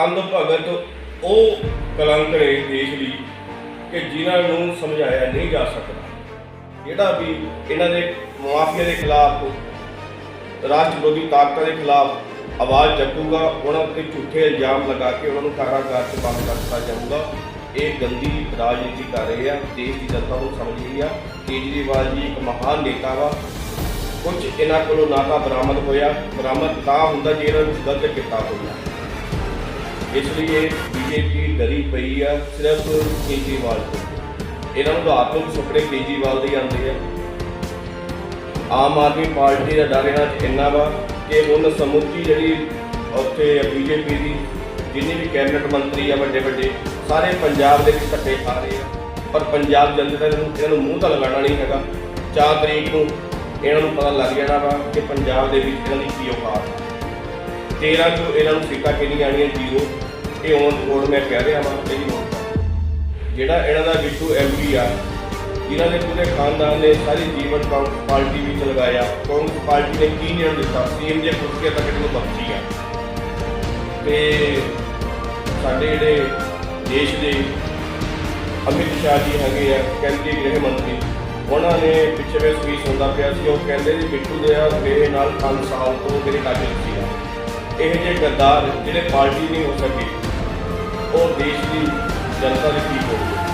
ਅੰਧ ਭਗਤ ਉਹ ਕਲੰਕ ਨੇ ਦੇਸ਼ ਲਈ ਕਿ ਜਿਨ੍ਹਾਂ ਨੂੰ ਸਮਝਾਇਆ ਨਹੀਂ ਜਾ ਸਕਦਾ। ਜਿਹੜਾ ਵੀ ਇਹਨਾਂ ਦੇ ਮਾਫੀਆ ਦੇ ਖਿਲਾਫ ਰਾਸ਼ਟਰ ਵਿਰੋਧੀ ਤਾਕਤਾਂ ਦੇ ਖਿਲਾਫ ਆਵਾਜ਼ ਚੱਕੂਗਾ, ਉਹਨਾਂ ਉੱਤੇ ਝੂਠੇ ਇਲਜ਼ਾਮ ਲਗਾ ਕੇ ਉਹਨਾਂ ਨੂੰ ਕਾਰਾਗਾਰ 'ਚ ਬੰਦ ਕਰ ਦਿੱਤਾ ਜਾਊਗਾ। ਇਹ ਗੰਦੀ ਰਾਜਨੀਤੀ ਕਰ ਰਹੇ ਆ, ਦੇਸ਼ ਦੀ ਜਨਤਾ ਨੂੰ ਸਮਝ ਗਈ ਆ। ਕੇਜਰੀਵਾਲ ਜੀ ਇੱਕ ਮਹਾਨ ਨੇਤਾ ਵਾ। ਕੁਝ ਇਹਨਾਂ ਕੋਲੋਂ ਨਾ ਤਾਂ ਬਰਾਮਦ ਹੋਇਆ, ਬਰਾਮਦ ਤਾਂ ਹੁੰਦਾ ਜੇ ਇਹਨਾਂ ਨੂੰ ਗਲਤ ਕੀਤਾ ਹੋਇਆ। ਇਸ ਲਈ ਇਹ ਬੀਜੇਪੀ ਡਰੀ ਪਈ ਆ, ਸਿਰਫ ਕੇਜਰੀਵਾਲ ਤੋਂ। ਇਹਨਾਂ ਨੂੰ ਰਾਤ ਨੂੰ ਸੁਪਨੇ ਕੇਜਰੀਵਾਲ ਦੇ ਆਉਂਦੇ ਆ। ਆਮ ਆਦਮੀ ਪਾਰਟੀ ਦਾ ਡਰ ਇਹਨਾਂ 'ਚ ਇੰਨਾ ਵਾ ਕਿ ਹੁਣ ਸਮੁੱਚੀ ਜਿਹੜੀ ਉੱਥੇ ਬੀਜੇਪੀ ਦੀ, ਜਿੰਨੀ ਵੀ ਕੈਬਨਿਟ ਮੰਤਰੀ ਆ ਵੱਡੇ ਵੱਡੇ, ਸਾਰੇ ਪੰਜਾਬ ਦੇ ਵਿੱਚ ਧੱਕੇ ਖਾ ਰਹੇ ਆ। ਪਰ ਪੰਜਾਬ ਜਨਤਾ ਨੂੰ ਇਹਨਾਂ ਨੂੰ ਮੂੰਹ ਤਾਂ ਲਗਾਉਣਾ ਨਹੀਂ ਹੈਗਾ। 4 ਤਰੀਕ ਨੂੰ ਇਹਨਾਂ ਨੂੰ ਪਤਾ ਲੱਗ ਜਾਣਾ ਵਾ ਕਿ ਪੰਜਾਬ ਦੇ ਵਿੱਚ ਇਹਨਾਂ ਦੀ ਕੀ ਔਕਾਤ ਹੈ 13 ਤੋਂ ਇਹਨਾਂ ਨੂੰ ਸੀਟਾਂ ਕਿੰਨੀਆਂ ਆਣੀਆਂ ਜ਼ੀਰੋ, ਇਹ ਔਨ ਕੋਡ ਮੈਂ ਕਹਿ ਰਿਹਾ ਵਾਂ ਇਹਦੀ ਨੋਟ ਜਿਹੜਾ ਇਹਨਾਂ ਦਾ ਬਿੱਟੂ ਐਮਪੀ ਆ, ਜਿਨ੍ਹਾਂ ਨੇ ਪੂਰੇ ਖਾਨਦਾਨ ਨੇ ਸਾਰੀ ਜੀਵਨ ਕਾਂਗਰਸ ਪਾਰਟੀ ਵਿੱਚ ਲਗਾਇਆ, ਕਾਂਗਰਸ ਪਾਰਟੀ ਨੇ ਕੀ ਨਹੀਂ ਦਿੱਤਾ, ਸੀਐਮ ਦੀਆਂ ਕੁਰਸੀਆਂ ਤੱਕ ਇਹਨੂੰ ਬਖਸ਼ੀ ਆ। ਤੇ ਸਾਡੇ ਜਿਹੜੇ ਦੇਸ਼ ਦੇ ਅਮਿਤ ਸ਼ਾਹ ਜੀ ਹੈਗੇ ਆ ਕੇਂਦਰੀ ਗ੍ਰਹਿ ਮੰਤਰੀ, ਉਹਨਾਂ ਨੇ ਪਿੱਛੇ ਪਿਛਲੇ ਸਪੀਚ ਹੁੰਦਾ ਪਿਆ ਸੀ, ਉਹ ਕਹਿੰਦੇ ਜੀ ਬਿੱਟੂ ਦੇ ਆ, ਮੇਰੇ ਨਾਲ 5 ਸਾਲ ਤੋਂ ਮੇਰੇ ਕਾਜਲ ਸੀ। ਇਹ ਜਿਹੇ ਗੱਦਾਰ ਜਿਹੜੇ ਪਾਰਟੀ ਨਹੀਂ ਹੋ ਸਕੇ, ਉਹ ਦੇਸ਼ ਦੀ ਜਨਤਾ ਦੀ ਕੀ ਹੋਊਗੀ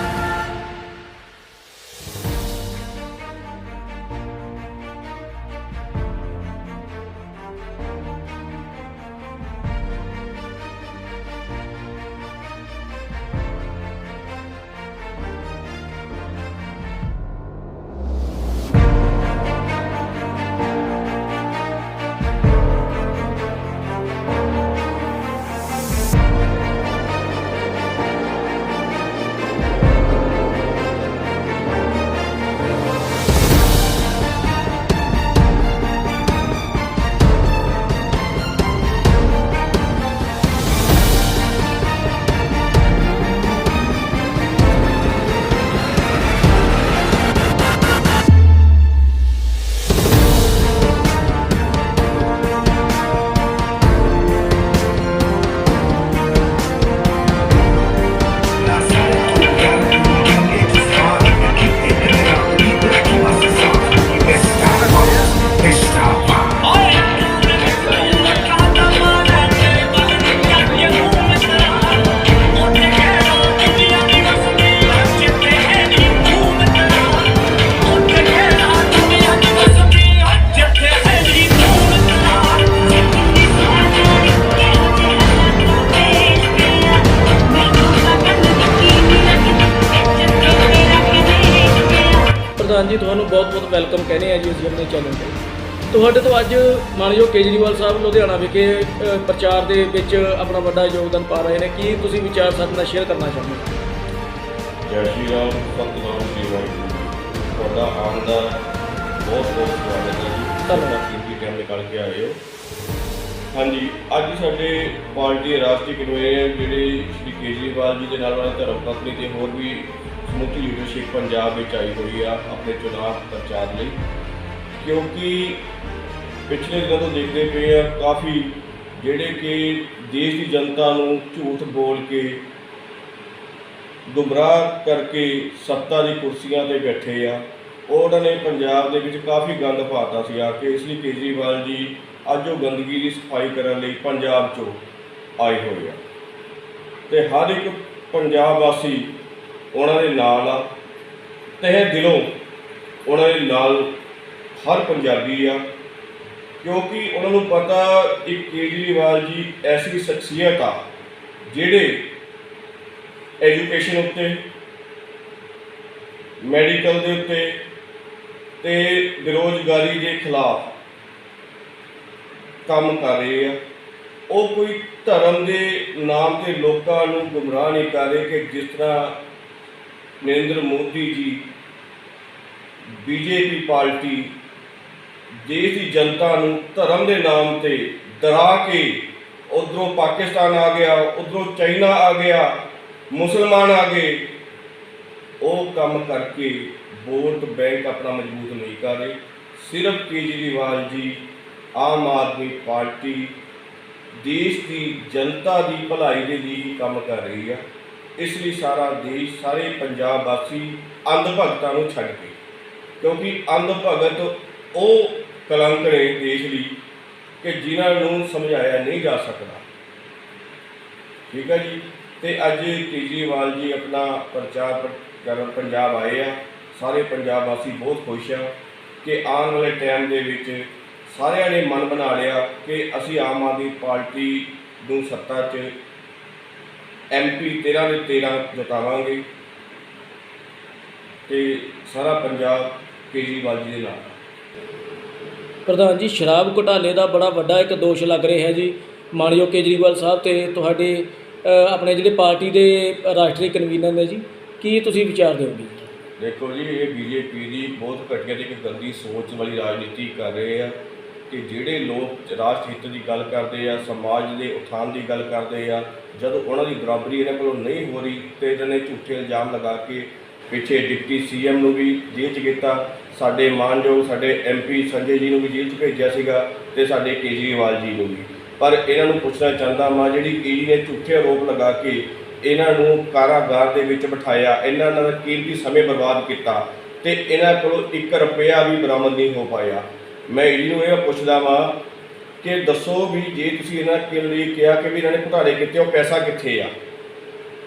ਪ੍ਰਧਾਨ ਜੀ ਤੁਹਾਨੂੰ ਬਹੁਤ-ਬਹੁਤ ਵੈਲਕਮ ਕਹਿੰਦੇ ਆ ਜੀ ਅਸੀਂ ਆਪਣੇ ਚੈਨਲ ਤੇ। ਤੁਹਾਡੇ ਤੋਂ ਅੱਜ ਮਾਨਯੋਗ ਕੇਜਰੀਵਾਲ ਸਾਹਿਬ ਲੁਧਿਆਣਾ ਵਿਖੇ ਅ, ਪ੍ਰਚਾਰ ਦੇ ਵਿੱਚ ਆਪਣਾ ਵੱਡਾ ਯੋਗਦਾਨ ਪਾ ਰਹੇ ਨੇ ਕੀ ਤੁਸੀਂ ਵਿਚਾਰ ਸਾਡੇ ਨਾਲ ਸ਼ੇਅਰ ਕਰਨਾ ਚਾਹੁੰਦੇ ਹੋ? ਜੈ ਸ਼੍ਰੀ ਰਾਮ ਸਤਿਨਾਮ ਸ੍ਰੀ ਵਾਹਿਗੁਰੂ ਤੁਹਾਡਾ ਆਉਣ ਦਾ ਬਹੁਤ ਬਹੁਤ ਸਵਾਗਤ ਹੈ ਜੀ। ਧੰਨਵਾਦ। ਕੀਮਤੀ ਟਾਈਮ ਨਿਕਾਲ ਕੇ ਆਏ ਹੋ। ਹਾਂਜੀ ਅੱਜ ਸਾਡੇ ਪਾਰਟੀ ਦੇ ਰਾਸ਼ਟਰੀ ਕਨਵੀਨਰ ਜਿਹੜੇ ਸ਼੍ਰੀ ਕੇਜਰੀਵਾਲ ਜੀ ਦੇ ਨਾਲ ਵਾਲੇ ਧਰਮ ਪਤਨੀ ਤੇ ਹੋਰ ਵੀ ਸਮੁੱਚੀ ਲੀਡਰਸ਼ਿਪ ਪੰਜਾਬ ਵਿੱਚ ਆਈ ਹੋਈ ਆ ਆਪਣੇ ਚੁਣਾਵ ਪ੍ਰਚਾਰ ਲਈ। ਕਿਉਂਕਿ ਪਿਛਲੇ ਦਿਨਾਂ ਤੋਂ ਦੇਖਦੇ ਪਏ ਆ, ਕਾਫੀ ਜਿਹੜੇ ਕਿ ਦੇਸ਼ ਦੀ ਜਨਤਾ ਨੂੰ ਝੂਠ ਬੋਲ ਕੇ ਗੁੰਮਰਾਹ ਕਰਕੇ ਸੱਤਾ ਦੀ ਕੁਰਸੀਆਂ ਤੇ ਬੈਠੇ ਆ। ਉਹਨਾਂ ਨੇ ਪੰਜਾਬ ਦੇ ਵਿੱਚ ਕਾਫੀ ਗੰਦ ਪਾਤਾ ਸੀ ਆ ਕੇ, ਇਸ ਲਈ ਕੇਜਰੀਵਾਲ ਜੀ ਅੱਜ ਉਹ ਗੰਦਗੀ ਦੀ ਸਫ਼ਾਈ ਕਰਨ ਲਈ ਪੰਜਾਬ 'ਚੋਂ ਆਏ ਹੋਏ ਆ। ਤੇ ਹਰ ਇੱਕ ਪੰਜਾਬ ਵਾਸੀ ਉਹਨਾਂ ਦੇ ਨਾਲ ਆ, ਤਹਿ ਦਿਲੋਂ ਉਹਨਾਂ ਦੇ ਨਾਲ ਹਰ ਪੰਜਾਬੀ ਆ, ਕਿਉਂਕਿ ਉਹਨਾਂ ਨੂੰ ਪਤਾ ਇੱਕ ਕੇਜਰੀਵਾਲ ਜੀ ਐਸੀ ਸ਼ਖਸੀਅਤ ਆ, ਜਿਹੜੇ ਐਜੂਕੇਸ਼ਨ ਉੱਤੇ ਮੈਡੀਕਲ ਦੇ ਉੱਤੇ ਤੇ ਬੇਰੋਜ਼ਗਾਰੀ ਦੇ ਖਿਲਾਫ ਕੰਮ ਕਰ ਰਹੇ ਆ। ਉਹ ਕੋਈ ਧਰਮ ਦੇ ਨਾਮ ਤੇ ਲੋਕਾਂ ਨੂੰ ਗੁੰਮਰਾਹ ਨਹੀਂ ਕਰ ਰਹੇ ਕਿ ਜਿਸ ਤਰ੍ਹਾਂ ਨਰਿੰਦਰ ਮੋਦੀ ਜੀ, ਬੀਜੇਪੀ ਪਾਰਟੀ, ਦੇਸ਼ ਦੀ ਜਨਤਾ ਨੂੰ ਧਰਮ ਦੇ ਨਾਮ ਤੇ ਡਰਾ ਕੇ ਉਧਰੋਂ ਪਾਕਿਸਤਾਨ ਆ ਗਿਆ, ਉਧਰੋਂ ਚਾਈਨਾ ਆ ਗਿਆ, ਮੁਸਲਮਾਨ ਆ ਗਏ, ਉਹ ਕੰਮ ਕਰਕੇ ਵੋਟ ਬੈਂਕ ਆਪਣਾ ਮਜ਼ਬੂਤ ਨਹੀਂ ਕਰ ਰਹੇ। ਸਿਰਫ ਕੇਜਰੀਵਾਲ ਜੀ, ਆਮ ਆਦਮੀ ਪਾਰਟੀ, ਦੇਸ਼ ਦੀ ਜਨਤਾ ਦੀ ਭਲਾਈ ਦੇ ਲਈ ਹੀ ਕੰਮ ਕਰ ਰਹੀ ਆ। ਇਸ ਲਈ ਸਾਰਾ ਦੇਸ਼, ਸਾਰੇ ਪੰਜਾਬ ਵਾਸੀ ਅੰਧ ਭਗਤਾਂ ਨੂੰ ਛੱਡ ਕੇ, ਕਿਉਂਕਿ ਅੰਧ ਭਗਤ ਉਹ ਕਲੰਕ ਨੇ ਦੇਸ਼ ਲਈ ਕਿ ਜਿਨ੍ਹਾਂ ਨੂੰ ਸਮਝਾਇਆ ਨਹੀਂ ਜਾ ਸਕਦਾ। ਠੀਕ ਹੈ ਜੀ? ਤੇ ਅੱਜ ਕੇਜਰੀਵਾਲ ਜੀ ਆਪਣਾ ਪ੍ਰਚਾਰ ਕਰਨ ਪੰਜਾਬ ਆਏ ਆ। ਸਾਰੇ ਪੰਜਾਬ ਵਾਸੀ ਬਹੁਤ ਖੁਸ਼ ਆ ਕਿ ਆਉਣ ਵਾਲੇ ਟਾਈਮ ਦੇ ਵਿੱਚ ਸਾਰਿਆਂ ਨੇ ਮਨ ਬਣਾ ਲਿਆ ਕਿ ਅਸੀਂ ਆਮ ਆਦਮੀ ਪਾਰਟੀ ਨੂੰ ਸੱਤਾ 'ਚ ਐਮਪੀ 13 ਦੇ 13 ਜਿਤਾਵਾਂਗੇ ਤੇ ਸਾਰਾ ਪੰਜਾਬ ਕੇਜਰੀਵਾਲ ਜੀ ਦੇ ਨਾਲ। ਪ੍ਰਧਾਨ ਜੀ ਸ਼ਰਾਬ ਘੁਟਾਲੇ ਦਾ ਬੜਾ ਵੱਡਾ ਇੱਕ ਦੋਸ਼ ਲੱਗ ਰਿਹਾ ਹੈ ਜੀ। ਮਾਨਯੋਗ ਕੇਜਰੀਵਾਲ ਸਾਹਿਬ ਤੇ ਤੁਹਾਡੇ ਆਪਣੇ ਜਿਹੜੇ ਪਾਰਟੀ ਦੇ ਰਾਸ਼ਟਰੀ ਕਨਵੀਨਰ ਨੇ ਜੀ ਕੀ ਤੁਸੀਂ ਵਿਚਾਰ ਦਿਓਗੇ? ਦੇਖੋ ਜੀ ਇਹ ਬੀਜੇਪੀ ਦੀ ਬਹੁਤ ਘਟੀਆ ਤੇ ਇੱਕ ਗੰਦੀ ਸੋਚ ਵਾਲੀ ਰਾਜਨੀਤੀ ਕਰ ਰਹੇ ਆ। ਕਿ ਜਿਹੜੇ ਲੋਕ ਰਾਸ਼ਟਰ ਹਿੱਤ ਦੀ ਗੱਲ ਕਰਦੇ ਆ, ਸਮਾਜ ਦੇ ਉਥਾਨ ਦੀ ਗੱਲ ਕਰਦੇ ਆ, ਜਦੋਂ ਉਹਨਾਂ ਦੀ ਬਰਾਬਰੀ ਇਹਨਾਂ ਕੋਲੋਂ ਨਹੀਂ ਹੋ ਰਹੀ ਤੇ ਇਹਨਾਂ ਨੇ ਝੂਠੇ ਇਲਜ਼ਾਮ ਲਗਾ ਕੇ ਪਿੱਛੇ ਡਿਪਟੀ ਸੀਐਮ ਨੂੰ ਵੀ ਜੇਲ੍ਹ 'ਚ ਕੀਤਾ, ਸਾਡੇ ਮਾਨਯੋਗ ਸਾਡੇ ਐਮਪੀ ਸੰਜੇ ਜੀ ਨੂੰ ਵੀ ਜੇਲ੍ਹ 'ਚ ਭੇਜਿਆ ਸੀਗਾ ਤੇ ਸਾਡੇ ਕੇਜਰੀਵਾਲ ਜੀ ਨੂੰ ਵੀ। ਪਰ ਇਹਨਾਂ ਨੂੰ ਪੁੱਛਣਾ ਚਾਹੁੰਦਾ ਮੈਂ ਜਿਹੜੀ ਈਡੀ ਨੇ ਝੂਠੇ ਆਰੋਪ ਲਗਾ ਕੇ ਇਹਨਾਂ ਨੂੰ ਕਾਰਾਗਾਰ ਦੇ ਵਿੱਚ ਬਿਠਾਇਆ, ਇਹਨਾਂ ਦਾ ਕੀਮਤੀ ਸਮੇਂ ਬਰਬਾਦ ਕੀਤਾ ਤੇ ਇਹਨਾਂ ਕੋਲੋਂ 1 ਰੁਪਿਆ ਵੀ ਬਰਾਮਦ ਨਹੀਂ ਹੋ ਪਾਇਆ। ਮੈਂ ਈਡੀ ਨੂੰ ਇਹ ਪੁੱਛਦਾ ਵਾਂ ਕਿ ਦੱਸੋ ਵੀ ਜੇ ਤੁਸੀਂ ਇਹਨਾਂ ਕੇ ਲਈ ਕਿਹਾ ਕਿ ਵੀ ਇਹਨਾਂ ਨੇ ਘੁਟਾਲੇ ਕੀਤੇ ਉਹ ਪੈਸਾ ਕਿੱਥੇ ਆ?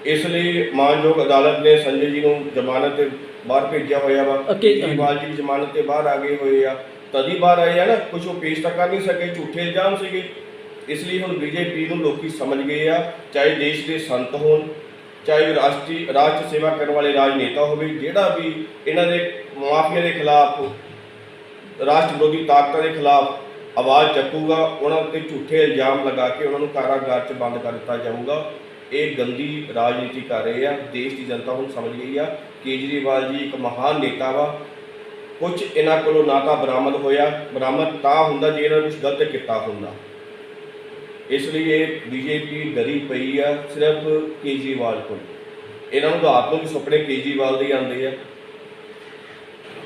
ਇਸ ਲਈ ਮਾਨਯੋਗ ਅਦਾਲਤ ਨੇ ਸੰਜੇ ਜੀ ਨੂੰ ਜ਼ਮਾਨਤ ਤੇ ਬਾਹਰ ਭੇਜਿਆ ਹੋਇਆ ਵਾ। ਕੇਜਰੀਵਾਲ ਜੀ ਜ਼ਮਾਨਤ ਤੇ ਬਾਹਰ ਆ ਗਏ ਹੋਏ ਆ। ਤਦੀ ਬਾਹਰ ਆਏ ਆ ਨਾ ਕੁਝ ਉਹ ਪੇਸ਼ ਤਾਂ ਕਰ ਨਹੀਂ ਸਕੇ ਝੂਠੇ ਇਲਜ਼ਾਮ ਸੀਗੇ। ਇਸ ਲਈ ਹੁਣ ਬੀਜੇਪੀ ਨੂੰ ਲੋਕੀ ਸਮਝ ਗਏ ਆ ਚਾਹੇ ਦੇਸ਼ ਦੇ ਸੰਤ ਹੋਣ ਚਾਹੇ ਰਾਸ਼ਟਰੀ ਰਾਜ ਸੇਵਾ ਕਰਨ ਵਾਲੇ ਰਾਜਨੇਤਾ ਹੋਵੇ ਜਿਹੜਾ ਵੀ ਇਹਨਾਂ ਦੇ ਮਾਫੀਆ ਦੇ ਖਿਲਾਫ ਰਾਸ਼ਟਰ ਵਿਰੋਧੀ ਤਾਕਤਾਂ ਦੇ ਖਿਲਾਫ ਆਵਾਜ਼ ਚੱਕੂਗਾ, ਉਹਨਾਂ ਉੱਤੇ ਝੂਠੇ ਇਲਜ਼ਾਮ ਲਗਾ ਕੇ ਉਹਨਾਂ ਨੂੰ ਕਾਰਾਗਾਰ 'ਚ ਬੰਦ ਕਰ ਦਿੱਤਾ ਜਾਊਗਾ। ਇਹ ਗੰਦੀ ਰਾਜਨੀਤੀ ਕਰ ਰਹੇ ਆ। ਦੇਸ਼ ਦੀ ਜਨਤਾ ਹੁਣ ਸਮਝ ਗਈ ਆ, ਕੇਜਰੀਵਾਲ ਜੀ ਇੱਕ ਮਹਾਨ ਨੇਤਾ ਵਾ। ਕੁਝ ਇਹਨਾਂ ਕੋਲੋਂ ਨਾ ਤਾਂ ਬਰਾਮਦ ਹੋਇਆ, ਬਰਾਮਦ ਤਾਂ ਹੁੰਦਾ ਜੇ ਇਹਨਾਂ ਨੇ ਕੁਝ ਗਲਤ ਕੀਤਾ ਹੁੰਦਾ। ਇਸ ਲਈ ਇਹ ਬੀਜੇਪੀ ਡਰੀ ਪਈ ਆ ਸਿਰਫ ਕੇਜਰੀਵਾਲ ਕੋਲ। ਇਹਨਾਂ ਨੂੰ ਰਾਤ ਨੂੰ ਵੀ ਸੁਪਨੇ ਕੇਜਰੀਵਾਲ ਦੇ ਆਉਂਦੇ ਆ।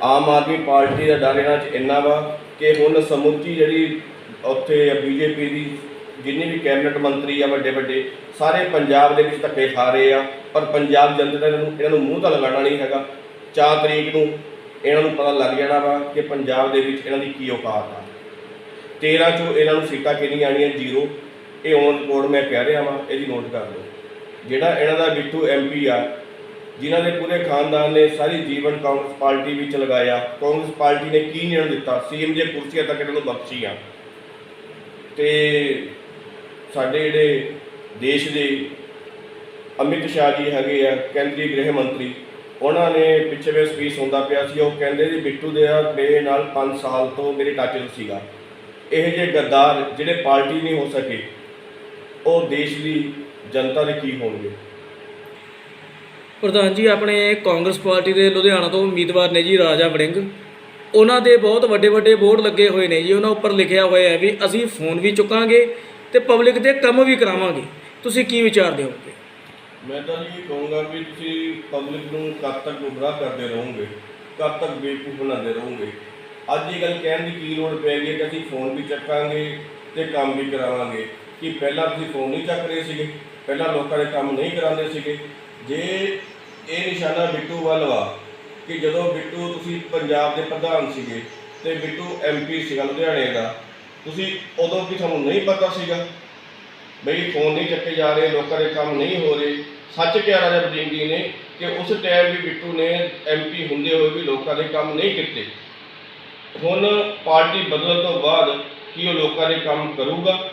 ਆਮ ਆਦਮੀ ਪਾਰਟੀ ਦਾ ਡਰ ਇਹਨਾਂ 'ਚ ਇੰਨਾ ਵਾ ਕਿ ਹੁਣ ਸਮੁੱਚੀ ਜਿਹੜੀ ਉੱਥੇ ਬੀਜੇਪੀ ਦੀ ਜਿੰਨੇ ਵੀ ਕੈਬਨਿਟ ਮੰਤਰੀ ਆ, ਵੱਡੇ ਵੱਡੇ, ਸਾਰੇ ਪੰਜਾਬ ਦੇ ਵਿੱਚ ਧੱਕੇ ਖਾ ਰਹੇ ਆ, ਪਰ ਪੰਜਾਬ ਜਨਤਾ ਦਾ ਇਹਨਾਂ ਨੂੰ ਇਹਨਾਂ ਨੂੰ ਮੂੰਹ ਤਾਂ ਲਗਾਉਣਾ ਨਹੀਂ ਹੈਗਾ। 4 ਤਰੀਕ ਨੂੰ ਇਹਨਾਂ ਨੂੰ ਪਤਾ ਲੱਗ ਜਾਣਾ ਵਾ ਕਿ ਪੰਜਾਬ ਦੇ ਵਿੱਚ ਇਹਨਾਂ ਦੀ ਕੀ ਔਕਾਤ ਆ। 13 ਚੋਂ ਇਹਨਾਂ ਨੂੰ ਸੀਟਾਂ ਕਿੰਨੀਆਂ ਆਣੀਆਂ ਜ਼ੀਰੋ। ਇਹ ਔਨ ਰਿਕਾਰਡ ਮੈਂ ਕਹਿ ਰਿਹਾ ਵਾਂ, ਇਹਦੀ ਨੋਟ ਕਰ ਲਓ। ਜਿਹੜਾ ਇਹਨਾਂ ਦਾ ਬਿੱਟੂ ਐਮਪੀ ਆ ਜਿਨ੍ਹਾਂ ਦੇ ਪੂਰੇ ਖਾਨਦਾਨ ਨੇ ਸਾਰੀ ਜੀਵਨ ਕਾਂਗਰਸ ਪਾਰਟੀ ਵਿੱਚ ਲਗਾਇਆ। ਕਾਂਗਰਸ ਪਾਰਟੀ ਨੇ ਕੀ ਨਹੀਂ ਇਹਨਾਂ ਨੂੰ ਦਿੱਤਾ? ਸੀਐਮ ਦੀਆਂ ਕੁਰਸੀਆਂ ਤੱਕ ਇਹਨਾਂ ਨੂੰ ਬਖਸ਼ੀਆਂ। ਤੇ ਸਾਡੇ ਜਿਹੜੇ ਦੇਸ਼ ਦੇ ਅਮਿਤ ਸ਼ਾਹ ਜੀ ਹੈਗੇ ਆ, ਕੇਂਦਰੀ ਗ੍ਰਹਿ ਮੰਤਰੀ, ਉਹਨਾਂ ਨੇ ਪਿੱਛੇ ਵੇ ਸਪੀਚ ਹੁੰਦਾ ਪਿਆ ਸੀ, ਉਹ ਕਹਿੰਦੇ ਜੀ, ਬਿੱਟੂ ਦੇ ਨਾਲ ਮੇਰੇ ਨਾਲ 5 ਸਾਲ ਤੋਂ ਮੇਰੇ ਟਾਚੇ ਤੋਂ ਸੀਗਾ। ਇਹ ਜੇ ਗੱਦਾਰ ਜਿਹੜੇ ਪਾਰਟੀ ਨਹੀਂ ਹੋ ਸਕੇ, ਉਹ ਦੇਸ਼ ਦੀ ਜਨਤਾ ਦੇ ਕੀ ਹੋਣਗੇ? ਪ੍ਰਧਾਨ ਜੀ, ਆਪਣੇ ਕਾਂਗਰਸ ਪਾਰਟੀ ਦੇ ਲੁਧਿਆਣਾ ਤੋਂ ਉਮੀਦਵਾਰ ਨੇ ਜੀ, ਰਾਜਾ ਵੜਿੰਗ। ਉਹਨਾਂ ਦੇ ਬਹੁਤ ਵੱਡੇ ਵੱਡੇ ਬੋਰਡ ਲੱਗੇ ਹੋਏ ਨੇ ਜੀ। ਉਹਨਾਂ ਉੱਪਰ ਲਿਖਿਆ ਹੋਇਆ ਹੈ ਵੀ ਅਸੀਂ ਫੋਨ ਵੀ ਚੁੱਕਾਂਗੇ ਤੇ ਪਬਲਿਕ ਦੇ ਕੰਮ ਵੀ ਕਰਾਵਾਂਗੇ। ਤੁਸੀਂ ਕੀ ਵਿਚਾਰ ਦਿਓਗੇ? ਮੈਂ ਤਾਂ ਜੀ ਕਹੂੰਗਾ ਵੀ ਤੁਸੀਂ ਪਬਲਿਕ ਨੂੰ ਕਦ ਤੱਕ ਗੁੰਮਰਾਹ ਕਰਦੇ ਰਹੋਗੇ, ਕਦ ਤੱਕ ਬੇਵਕੂਫ ਬਣਾਉਂਦੇ ਰਹੋਗੇ। ਅੱਜ ਇਹ ਗੱਲ ਕਹਿਣ ਦੀ ਕੀ ਲੋੜ ਪੈ ਗਈ ਕਿ ਅਸੀਂ ਫੋਨ ਵੀ ਚੱਕਾਂਗੇ ਤੇ ਕੰਮ ਵੀ ਕਰਾਵਾਂਗੇ। ਕਿ ਪਹਿਲਾਂ ਤੁਸੀਂ ਫੋਨ ਨਹੀਂ ਚੱਕ ਰਹੇ ਸੀਗੇ, ਪਹਿਲਾਂ ਲੋਕਾਂ ਦੇ ਕੰਮ ਨਹੀਂ ਕਰਾਉਂਦੇ ਸੀਗੇ। ਜੇ ਇਹ ਨਿਸ਼ਾਨਾ ਬਿੱਟੂ ਵੱਲ ਵਾ ਕਿ ਜਦੋਂ ਬਿੱਟੂ ਤੁਸੀਂ ਪੰਜਾਬ ਦੇ ਪ੍ਰਧਾਨ ਸੀਗੇ ਤੇ ਬਿੱਟੂ ਐਮਪੀ ਸੀਗਾ ਲੁਧਿਆਣੇ ਦਾ, ਤੁਸੀਂ ਉਦੋਂ ਵੀ ਤੁਹਾਨੂੰ ਨਹੀਂ ਪਤਾ ਸੀਗਾ? ਬਈ ਫੋਨ ਨਹੀਂ ਚੱਕੇ ਜਾ ਰਹੇ, ਲੋਕਾਂ ਦੇ ਕੰਮ ਨਹੀਂ ਹੋ ਰਹੇ। ਸੱਚ ਕਿਹਾ ਰਾਜਾ ਵੜਿੰਗ ਜੀ ਨੇ ਕਿ ਉਸ ਟਾਈਮ ਵੀ ਬਿੱਟੂ ਨੇ ਐਮਪੀ ਹੁੰਦੇ ਹੋਏ ਵੀ ਲੋਕਾਂ ਦੇ ਕੰਮ ਨਹੀਂ ਕੀਤੇ। ਹੁਣ ਪਾਰਟੀ ਬਦਲਣ ਤੋਂ ਬਾਅਦ ਕੀ ਉਹ ਲੋਕਾਂ ਦੇ ਕੰਮ ਕਰੂਗਾ?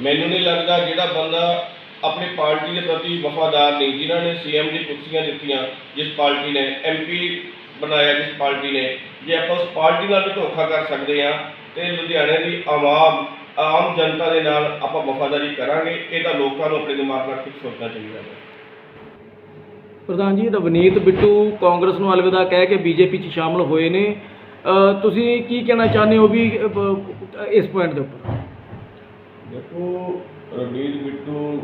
ਮੈਨੂੰ ਨਹੀਂ ਲੱਗਦਾ ਜਿਹੜਾ ਬੰਦਾ ਆਪਣੀ ਪਾਰਟੀ ਦੇ ਪ੍ਰਤੀ ਵਫਾਦਾਰ ਨਹੀਂ ਜਿਨ੍ਹਾਂ ਨੇ ਸੀਐਮ ਦੀ ਕੁਰਸੀਆਂ ਦਿੱਤੀਆਂ ਜਿਸ ਪਾਰਟੀ ਨੇ ਐਮਪੀ ਬਣਾਇਆ ਜਿਸ ਪਾਰਟੀ ਨੇ ਜੇ ਆਪਾਂ ਉਸ ਪਾਰਟੀ ਨਾਲ ਵੀ ਧੋਖਾ ਕਰ ਸਕਦੇ ਆ ਤੇ ਲੁਧਿਆਣੇ ਦੀ ਆਵਾਮ ਆਮ ਜਨਤਾ ਦੇ ਨਾਲ ਆਪਾਂ ਵਫਾਦਾਰੀ ਕਰਾਂਗੇ ਇਹ ਤਾਂ ਲੋਕਾਂ ਨੂੰ ਆਪਣੇ ਦਿਮਾਗ ਨਾਲ ਖੁਦ ਸੋਚਣਾ ਚਾਹੀਦਾ ਹੈ। ਪ੍ਰਧਾਨ ਜੀ ਰਵਨੀਤ ਬਿੱਟੂ ਕਾਂਗਰਸ ਨੂੰ ਅਲਵਿਦਾ ਕਹਿ ਕੇ ਬੀਜੇਪੀ 'ਚ ਸ਼ਾਮਲ ਹੋਏ ਨੇ। ਤੁਸੀਂ ਕੀ ਕਹਿਣਾ ਚਾਹੁੰਦੇ ਹੋ ਵੀ ਇਸ ਪੁਆਇੰਟ ਦੇ ਉੱਪਰ? ਦੇਖੋ ਰਵਨੀਤ ਬਿੱਟੂ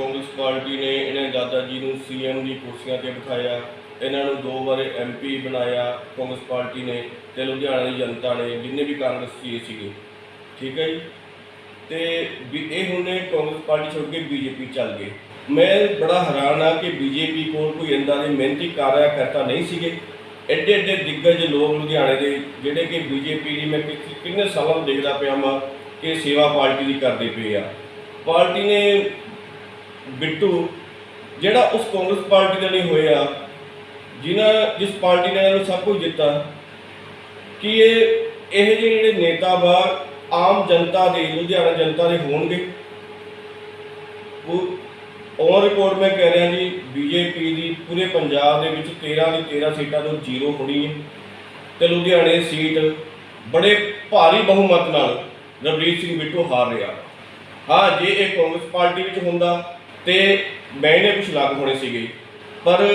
ਕਾਂਗਰਸ ਪਾਰਟੀ ਨੇ ਇਹਨਾਂ ਦਾਦਾ ਜੀ ਨੂੰ ਸੀਐਮ ਦੀ ਕੁਰਸੀਆਂ ਤੇ ਬਿਠਾਇਆ, ਇਹਨਾਂ ਨੂੰ ਦੋ ਵਾਰ ਐਮਪੀ ਬਣਾਇਆ ਕਾਂਗਰਸ ਪਾਰਟੀ ਨੇ ਤੇ ਲੁਧਿਆਣਾ ਦੀ ਜਨਤਾ ਨੇ, ਜਿੰਨੇ ਵੀ ਕਾਂਗਰਸੀ ਸੀਗੇ। ਠੀਕ ਹੈ ਜੀ? ਤੇ ਵੀ ਇਹ ਹੁਣ ਕਾਂਗਰਸ ਪਾਰਟੀ ਛੱਡ ਕੇ ਬੀਜੇਪੀ ਚੱਲ ਗਏ। ਮੈਂ ਬੜਾ ਹੈਰਾਨ ਆ ਕਿ ਬੀਜੇਪੀ ਕੋਲ ਕੋਈ ਇੰਦਾ ਦੇ ਮਿਹਨਤੀ ਕਾਰਿਆਕਰਤਾ ਨਹੀਂ ਸੀਗੇ। ਐਡੇ ਐਡੇ ਦਿੱਗਜ ਲੋਕ ਲੁਧਿਆਣੇ ਦੇ, ਜਿਹੜੇ ਕਿ ਬੀਜੇਪੀ ਦੀ ਮੈਂ ਕਿ- ਕਿੰਨੇ ਸਾਲਾਂ ਤੋਂ ਦੇਖਦਾ ਪਿਆ ਵਾਂ ਕਿ ਸੇਵਾ ਪਾਰਟੀ ਦੀ ਕਰਦੇ ਪਏ ਆ। ਪਾਰਟੀ ਨੇ ਬਿੱਟੂ, ਜਿਹੜਾ ਉਸ ਕਾਂਗਰਸ ਪਾਰਟੀ ਦਾ ਨਹੀਂ ਹੋਇਆ, ਜਿਨ੍ਹਾਂ, ਜਿਸ ਪਾਰਟੀ ਨੇ ਇਹਨੂੰ ਸਭ ਕੁਝ ਦਿੱਤਾ, ਕਿ ਇਹ ਇਹ ਜਿਹੇ ਜਿਹੜੇ ਨੇਤਾ ਵਾ ਆਮ ਜਨਤਾ ਦੇ, ਲੁਧਿਆਣਾ ਜਨਤਾ ਦੇ ਹੋਣਗੇ? ਉਹ ਔਨ ਰਿਕਾਰਡ ਮੈਂ ਕਹਿ ਰਿਹਾ ਜੀ, ਬੀਜੇਪੀ ਦੀ ਪੂਰੇ ਪੰਜਾਬ ਦੇ ਵਿੱਚ 13 ਦੀ 13 ਸੀਟਾਂ ਤੋਂ ਜ਼ੀਰੋ ਹੋਣੀ ਹੈ ਤੇ ਲੁਧਿਆਣੇ ਸੀਟ ਬੜੇ ਭਾਰੀ ਬਹੁਮਤ ਨਾਲ ਰਵਨੀਤ ਸਿੰਘ ਬਿੱਟੂ ਹਾਰ ਰਿਹਾ। ਹਾਂ, ਜੇ ਇਹ ਕਾਂਗਰਸ ਪਾਰਟੀ ਵਿੱਚ ਹੁੰਦਾ ਤੇ ਮੈਨੇ ਕੁਝ ਲੱਗ ਹੋਣੇ ਸੀਗੇ। ਪਰ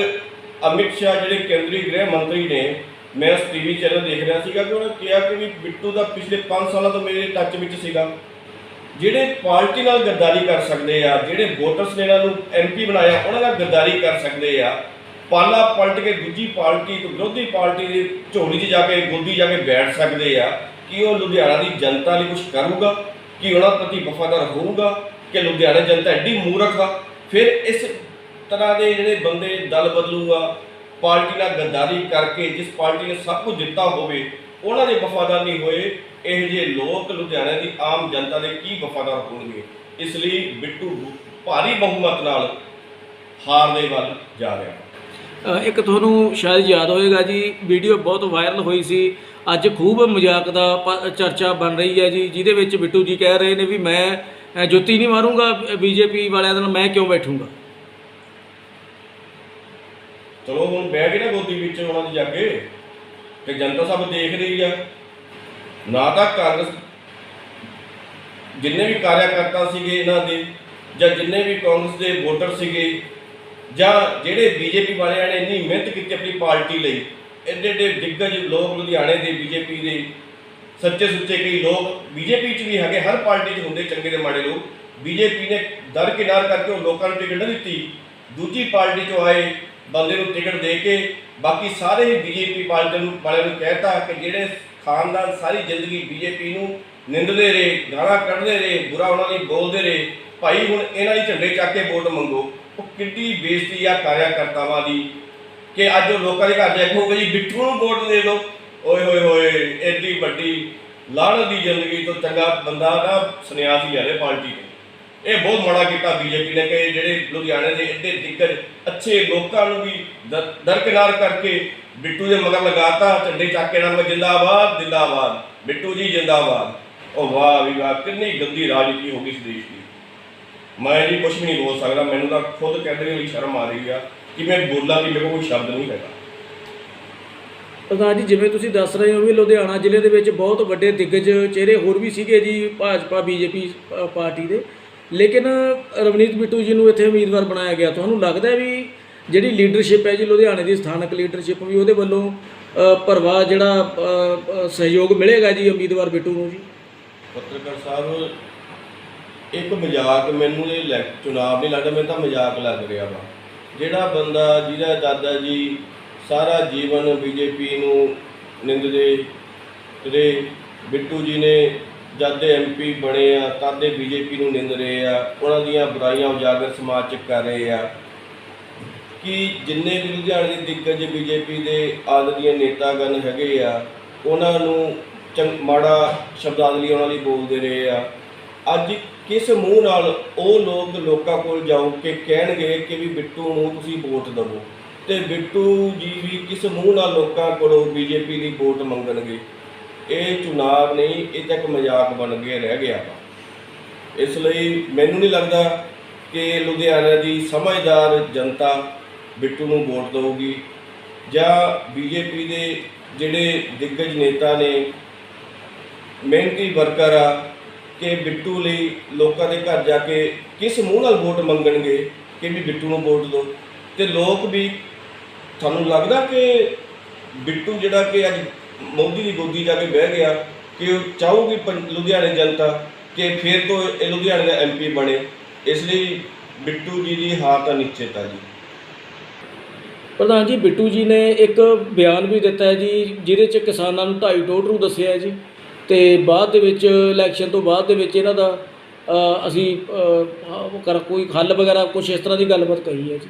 ਅਮਿਤ ਸ਼ਾਹ ਜਿਹੜੇ ਕੇਂਦਰੀ ਗ੍ਰਹਿ ਮੰਤਰੀ ਨੇ, ਮੈਂ ਉਸ ਟੀਵੀ ਚੈਨਲ ਦੇਖ ਰਿਹਾ ਸੀਗਾ ਕਿ ਉਹਨੇ ਕਿਹਾ ਕਿ ਵੀ ਬਿੱਟੂ ਦਾ ਪਿਛਲੇ 5 ਸਾਲਾਂ ਤੋਂ ਮੇਰੇ ਟੱਚ ਵਿੱਚ ਸੀਗਾ। ਜਿਹੜੇ ਪਾਰਟੀ ਨਾਲ ਗੱਦਾਰੀ ਕਰ ਸਕਦੇ ਆ, ਜਿਹੜੇ ਵੋਟਰਸ ਨੇ ਇਹਨਾਂ ਨੂੰ ਐਮਪੀ ਬਣਾਇਆ, ਉਹਨਾਂ ਨਾਲ ਗੱਦਾਰੀ ਕਰ ਸਕਦੇ ਆ। ਪਾਲਾ ਪਲਟ ਕੇ ਦੂਜੀ ਪਾਰਟੀ ਤੋਂ ਵਿਰੋਧੀ ਪਾਰਟੀ ਦੀ ਝੋਲੀ 'ਚ ਜਾ ਕੇ, ਗੋਦੀ ਜਾ ਕੇ ਬੈਠ ਸਕਦੇ ਆ, ਕਿ ਉਹ ਲੁਧਿਆਣਾ ਦੀ ਜਨਤਾ ਲਈ ਕੁਝ ਕਰੂਗਾ, ਕਿ ਉਹਨਾਂ ਪ੍ਰਤੀ ਵਫਾਦਾਰ ਹੋਊਗਾ ਕਿ ਲੁਧਿਆਣਾ ਜਨਤਾ ਐਡੀ ਮੂਰਖ ਆ, ਫਿਰ ਇਸ ਤਰ੍ਹਾਂ ਦੇ ਜਿਹੜੇ ਬੰਦੇ ਦਲ ਬਦਲੂਗਾ, ਪਾਰਟੀ ਨਾਲ ਗੱਦਾਰੀ ਕਰਕੇ ਜਿਸ ਪਾਰਟੀ ਨੇ ਸਭ ਕੁਝ ਦਿੱਤਾ ਹੋਵੇ, ਉਹਨਾਂ ਦੇ ਵਫਾਦਾਰ ਨਹੀਂ ਹੋਏ, ਇਹ ਜਿਹੇ ਲੋਕ ਲੁਧਿਆਣੇ ਦੀ ਆਮ ਜਨਤਾ ਦੇ ਕੀ ਵਫਾਦਾਰ ਹੋਣਗੇ? ਇਸ ਲਈ ਬਿੱਟੂ ਭਾਰੀ ਬਹੁਮਤ ਨਾਲ ਹਾਰ ਦੇ ਵੱਲ ਜਾ ਰਿਹਾ। ਇੱਕ ਤੁਹਾਨੂੰ ਸ਼ਾਇਦ ਯਾਦ ਹੋਏਗਾ ਜੀ, ਵੀਡੀਓ ਬਹੁਤ ਵਾਇਰਲ ਹੋਈ ਸੀ। ਅੱਜ ਖੂਬ ਮਜ਼ਾਕ ਦਾ ਪ- ਚਰਚਾ ਬਣ ਰਹੀ ਹੈ ਜੀ, ਜਿਹਦੇ ਵਿੱਚ ਬਿੱਟੂ ਜੀ ਕਹਿ ਰਹੇ ਨੇ ਵੀ ਮੈਂ ਅ, ਜੁੱਤੀ ਨਹੀਂ ਮਾਰੂੰਗਾ ਬੀਜੇਪੀ ਵਾਲਿਆਂ ਨਾਲ ਮੈਂ ਕਿਉਂ ਬੈਠੂੰਗਾ? ਚਲੋ ਹੁਣ ਬਹਿ ਗਏ ਨਾ ਗੋਦੀ ਵਿੱਚ ਉਹਨਾਂ ਦੀ ਜਾ ਕੇ ਤੇ ਜਨਤਾ ਸਭ ਦੇਖ ਰਹੀ ਆ। ਨਾ ਤਾਂ ਕਾਂਗਰਸ ਜਿੰਨੇ ਵੀ ਕਾਰਿਆਕਰਤਾ ਸੀਗੇ ਇਹਨਾਂ ਦੇ ਜਾਂ ਜਿੰਨੇ ਵੀ ਕਾਂਗਰਸ ਦੇ ਵੋਟਰ ਸੀਗੇ ਜਾਂ ਜਿਹੜੇ ਬੀਜੇਪੀ ਵਾਲਿਆਂ ਨੇ ਇੰਨੀ ਮਿਹਨਤ ਕੀਤੀ ਆਪਣੀ ਪਾਰਟੀ ਲਈ ਐਡੇ ਐਡੇ ਦਿੱਗਜ ਲੋਕ ਲੁਧਿਆਣੇ ਦੇ ਬੀਜੇਪੀ ਦੇ ਸੱਚੇ ਸੁੱਚੇ ਕਈ ਲੋਕ ਬੀਜੇਪੀ 'ਚ ਵੀ ਹੈਗੇ, ਹਰ ਪਾਰਟੀ 'ਚ ਹੁੰਦੇ ਚੰਗੇ ਤੇ ਮਾੜੇ ਲੋਕ। ਬੀਜੇਪੀ ਨੇ ਦਰਕਿਨਾਰ ਕਰਕੇ ਉਹ ਲੋਕਾਂ ਨੂੰ ਟਿਕਟ ਨਾ ਦਿੱਤੀ। ਦੂਜੀ ਪਾਰਟੀ 'ਚੋਂ ਆਏ ਬੰਦੇ ਨੂੰ ਟਿਕਟ ਦੇ ਕੇ ਬਾਕੀ ਸਾਰੇ ਹੀ ਬੀਜੇਪੀ ਪਾਰਟੀ ਨੂੰ, ਵਾਲਿਆਂ ਨੂੰ ਕਹਿਤਾ ਕਿ ਜਿਹੜੇ ਖਾਨਦਾਨ ਸਾਰੀ ਜ਼ਿੰਦਗੀ ਬੀਜੇਪੀ ਨੂੰ ਨਿੰਦਦੇ ਰਹੇ, ਗਾਲਾਂ ਕੱਢਦੇ ਰਹੇ, ਬੁਰਾ ਉਹਨਾਂ ਲਈ ਬੋਲਦੇ ਰਹੇ, ਭਾਈ ਹੁਣ ਇਹਨਾਂ ਦੀ ਝੰਡੇ ਚੱਕ ਕੇ ਵੋਟ ਮੰਗੋ। ਉਹ ਕਿੰਨੀ ਬੇਇੱਜ਼ਤੀ ਆ ਕਾਰਿਆਕਰਤਾਵਾਂ ਦੀ ਕਿ ਅੱਜ ਉਹ ਲੋਕਾਂ ਦੇ ਘਰ ਜਾ ਕੇ ਕਹੋਗੇ ਜੀ, ਬਿੱਟੂ ਨੂੰ ਵੋਟ ਦੇ ਦਿਓ। ਓਏ ਹੋਏ ਹੋਏ ਐਡੀ ਵੱਡੀ ਲਾਹਣ ਦੀ ਜ਼ਿੰਦਗੀ ਤੋਂ ਚੰਗਾ ਬੰਦਾ ਨਾ ਸੰਨਿਆਸੀ ਹੈ ਪਾਰਟੀ ਤੋਂ ਇਹ ਬਹੁਤ ਮਾੜਾ ਕੀਤਾ ਬੀਜੇਪੀ ਨੇ ਕਿ ਜਿਹੜੇ ਲੁਧਿਆਣੇ ਦੇ ਐਡੇ ਦਿੱਗਜ, ਅੱਛੇ ਲੋਕਾਂ ਨੂੰ ਵੀ ਦਰ- ਦਰਕਿਨਾਰ ਕਰਕੇ ਬਿੱਟੂ ਦੇ ਮਗਰ ਲਗਾਤਾ, ਝੰਡੇ ਚੱਕ ਕੇ ਨਾਲ ਜਿੰਦਾਬਾਦ ਜਿੰਦਾਬਾਦ। ਬਿੱਟੂ ਜੀ ਜਿੰਦਾਬਾਦ। ਉਹ ਵਾਹ ਵੀ ਵਾਹ, ਕਿੰਨੀ ਗੰਦੀ ਰਾਜਨੀਤੀ ਹੋ ਗਈ ਇਸ ਦੇਸ਼ ਦੀ। ਮੈਂ ਜੀ ਕੁਝ ਵੀ ਨਹੀਂ ਬੋਲ ਸਕਦਾ, ਮੈਨੂੰ ਤਾਂ ਖੁਦ ਕਹਿੰਦੇ ਵੀ ਸ਼ਰਮ ਆ ਰਹੀ ਆ ਕਿ ਮੈਂ ਬੋਲਾਂ ਕਿ ਮੇਰੇ ਕੋਲ ਕੋਈ ਸ਼ਬਦ ਨਹੀਂ ਹੈਗਾ। ਪ੍ਰਧਾਨ ਜੀ, ਜਿਵੇਂ ਤੁਸੀਂ ਦੱਸ ਰਹੇ ਹੋ ਵੀ ਲੁਧਿਆਣਾ ਜ਼ਿਲ੍ਹੇ ਦੇ ਵਿੱਚ ਬਹੁਤ ਵੱਡੇ ਦਿੱਗਜ ਚਿਹਰੇ ਹੋਰ ਵੀ ਸੀਗੇ ਜੀ, ਭਾਜਪਾ, ਬੀਜੇਪੀ ਪਾਰਟੀ ਦੇ। ਲੇਕਿਨ ਰਵਨੀਤ ਬਿੱਟੂ ਜੀ ਨੂੰ ਇੱਥੇ ਉਮੀਦਵਾਰ ਬਣਾਇਆ ਗਿਆ। ਤੁਹਾਨੂੰ ਲੱਗਦਾ ਹੈ ਵੀ ਜਿਹੜੀ ਲੀਡਰਸ਼ਿਪ ਹੈ ਜੀ, ਲੁਧਿਆਣੇ ਦੀ ਸਥਾਨਕ ਲੀਡਰਸ਼ਿਪ ਵੀ ਉਹਦੇ ਵੱਲੋਂ ਭਰਵਾ ਜਿਹੜਾ ਸਹਿਯੋਗ ਮਿਲੇਗਾ ਜੀ ਉਮੀਦਵਾਰ ਬਿੱਟੂ ਨੂੰ ਜੀ? ਪੱਤਰਕਾਰ ਸਾਹਿਬ, ਇੱਕ ਮਜ਼ਾਕ ਮੈਨੂੰ ਇਹ ਚੁਣਾਵ ਨਹੀਂ ਲੱਗਦਾ, ਮੈਨੂੰ ਤਾਂ ਮਜ਼ਾਕ ਲੱਗ ਰਿਹਾ ਵਾ। ਜਿਹੜਾ ਬੰਦਾ, ਜਿਹਦਾ ਦਾਦਾ ਜੀ ਸਾਰਾ ਜੀਵਨ ਬੀਜੇਪੀ ਨੂੰ ਨਿੰਦਦੇ ਰਹੇ ਬਿੱਟੂ ਜੀ ਨੇ ਜਦ ਦੇ ਐਮਪੀ ਬਣੇ ਆ, ਤਦ ਦੇ ਬੀਜੇਪੀ ਨੂੰ ਨਿੰਦ ਰਹੇ ਆ, ਉਹਨਾਂ ਦੀਆਂ ਬੁਰਾਈਆਂ ਉਜਾਗਰ ਸਮਾਜ 'ਚ ਕਰ ਰਹੇ ਆ। ਕਿ ਜਿੰਨੇ ਵੀ ਲੁਧਿਆਣੇ ਦੇ ਦਿੱਗਜ ਬੀਜੇਪੀ ਦੇ ਆਦਿ ਦੀਆਂ ਨੇਤਾਗਣ ਹੈਗੇ ਆ, ਉਹਨਾਂ ਨੂੰ ਚੰਗ ਮਾੜਾ ਸ਼ਬਦਾਵਲੀ ਉਹਨਾਂ ਲਈ ਬੋਲਦੇ ਰਹੇ ਆ। ਅੱਜ ਕਿਸ ਮੂੰਹ ਨਾਲ ਉਹ ਲੋਕ ਲੋਕਾਂ ਕੋਲ ਜਾਓ ਕਿ ਕਹਿਣਗੇ ਕਿ ਵੀ ਬਿੱਟੂ ਨੂੰ ਤੁਸੀਂ ਵੋਟ ਦਿਵੋ? ਤੇ ਬਿੱਟੂ ਜੀ ਵੀ ਕਿਸ ਮੂੰਹ ਨਾਲ ਲੋਕਾਂ ਕੋਲੋਂ ਬੀਜੇਪੀ ਦੀ ਵੋਟ ਮੰਗਣਗੇ? ਇਹ ਚੁਣਾਵ ਨਹੀਂ, ਇਹ ਤਾਂ ਇੱਕ ਮਜ਼ਾਕ ਬਣ ਕੇ ਰਹਿ ਗਿਆ ਵਾ। ਇਸ ਲਈ ਮੈਨੂੰ ਨਹੀਂ ਲੱਗਦਾ ਕਿ ਲੁਧਿਆਣਾ ਦੀ ਸਮਝਦਾਰ ਜਨਤਾ ਬਿੱਟੂ ਨੂੰ ਵੋਟ ਦੇਊਗੀ ਜਾਂ ਬੀਜੇਪੀ ਦੇ ਜਿਹੜੇ ਦਿੱਗਜ ਨੇਤਾ ਨੇ ਮਿਹਨਤੀ ਵਰਕਰ ਆ, ਕਿ ਬਿੱਟੂ ਲਈ ਲੋਕਾਂ ਦੇ ਘਰ ਜਾ ਕੇ ਕਿਸ ਮੂੰਹ ਨਾਲ ਵੋਟ ਮੰਗਣਗੇ ਕਿ ਵੀ ਬਿੱਟੂ ਨੂੰ ਵੋਟ ਦਿਓ? ਤੇ ਲੋਕ ਵੀ ਤੁਹਾਨੂੰ ਲੱਗਦਾ ਕਿ ਬਿੱਟੂ ਜਿਹੜਾ ਕਿ ਅੱਜ ਮੋਦੀ ਦੀ ਗੋਦੀ ਜਾ ਕੇ ਬਹਿ ਗਿਆ ਕਿ ਉਹ ਚਾਹੂਗੀ ਪੰ- ਲੁਧਿਆਣੇ ਜਨਤਾ ਕਿ ਫਿਰ ਤੋਂ ਇਹ ਲੁਧਿਆਣੇ ਦਾ ਐਮਪੀ ਬਣੇ? ਇਸ ਲਈ ਬਿੱਟੂ ਜੀ ਦੀ ਹਾਰ ਤਾਂ ਨਿਸ਼ਚਿਤ ਆ ਜੀ। ਪ੍ਰਧਾਨ ਜੀ ਬਿੱਟੂ ਜੀ ਨੇ ਇੱਕ ਬਿਆਨ ਵੀ ਦਿੱਤਾ ਹੈ ਜੀ ਜਿਹਦੇ 'ਚ ਕਿਸਾਨਾਂ ਨੂੰ ਢਾਈ ਟੋਟਰੂ ਦੱਸਿਆ ਹੈ ਜੀ। ਤੇ ਬਾਅਦ ਦੇ ਵਿੱਚ ਇਲੈਕਸ਼ਨ ਤੋਂ ਬਾਅਦ ਦੇ ਵਿੱਚ ਇਹਨਾਂ ਦਾ ਅ, ਅਸੀਂ ਅ, ਉਹ ਕਰ ਕੋਈ ਹੱਲ ਵਗੈਰਾ ਕੁਝ ਇਸ ਤਰ੍ਹਾਂ ਦੀ ਗੱਲਬਾਤ ਕਹੀ ਹੈ ਜੀ।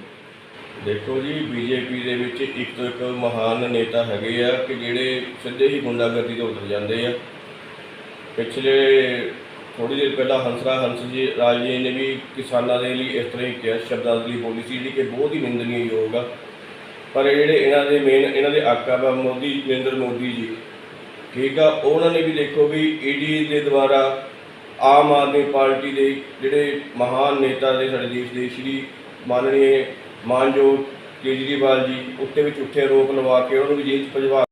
ਦੇਖੋ ਜੀ, ਬੀਜੇਪੀ ਦੇ ਵਿੱਚ ਇੱਕ ਤੋਂ ਇੱਕ ਮਹਾਨ ਨੇਤਾ ਹੈਗੇ ਆ ਕਿ ਜਿਹੜੇ ਸਿੱਧੇ ਹੀ ਗੁੰਡਾਗਰਦੀ ਤੋਂ ਉਤਰ ਜਾਂਦੇ ਆ। ਪਿਛਲੇ ਥੋੜੀ ਦੇਰ ਪਹਿਲਾਂ ਹੰਸਰਾ ਹੰਸ ਜੀ, ਰਾਜ ਜੀ ਨੇ ਵੀ ਕਿਸਾਨਾਂ ਦੇ ਲਈ ਇਸ ਤਰ੍ਹਾਂ ਹੀ ਕਿਹਾ ਸ਼ਬਦਾਵਲੀ ਬੋਲੀ ਸੀ, ਜਿਹੜੀ ਕਿ ਬਹੁਤ ਹੀ ਨਿੰਦਨੀਯੋਗ ਆ। ਪਰ ਇਹ ਜਿਹੜੇ ਇਹਨਾਂ ਦੇ ਮੇਨ ਇਹਨਾਂ ਦੇ ਆਕਾ ਵਾ, ਮੋਦੀ, ਨਰਿੰਦਰ ਮੋਦੀ ਜੀ, ਠੀਕ ਆ, ਉਹਨਾਂ ਨੇ ਵੀ ਦੇਖੋ ਵੀ ਈਡੀ ਦੇ ਦੁਆਰਾ ਆਮ ਆਦਮੀ ਪਾਰਟੀ ਦੇ ਜਿਹੜੇ ਮਹਾਨ ਨੇਤਾ ਦੇ ਸਾਡੇ ਦੇਸ਼ ਦੇ, ਸ਼੍ਰੀ ਮਾਨਨੀय ਮਾਨਯੋਗ ਕੇਜਰੀਵਾਲ ਜੀ ਉੱਤੇ ਵੀ ਝੂਠੇ ਆਰੋਪ ਲਵਾ ਕੇ ਉਹਨਾਂ ਨੂੰ ਵੀ ਜੇਲ੍ਹ 'ਚ ਭਜਵਾ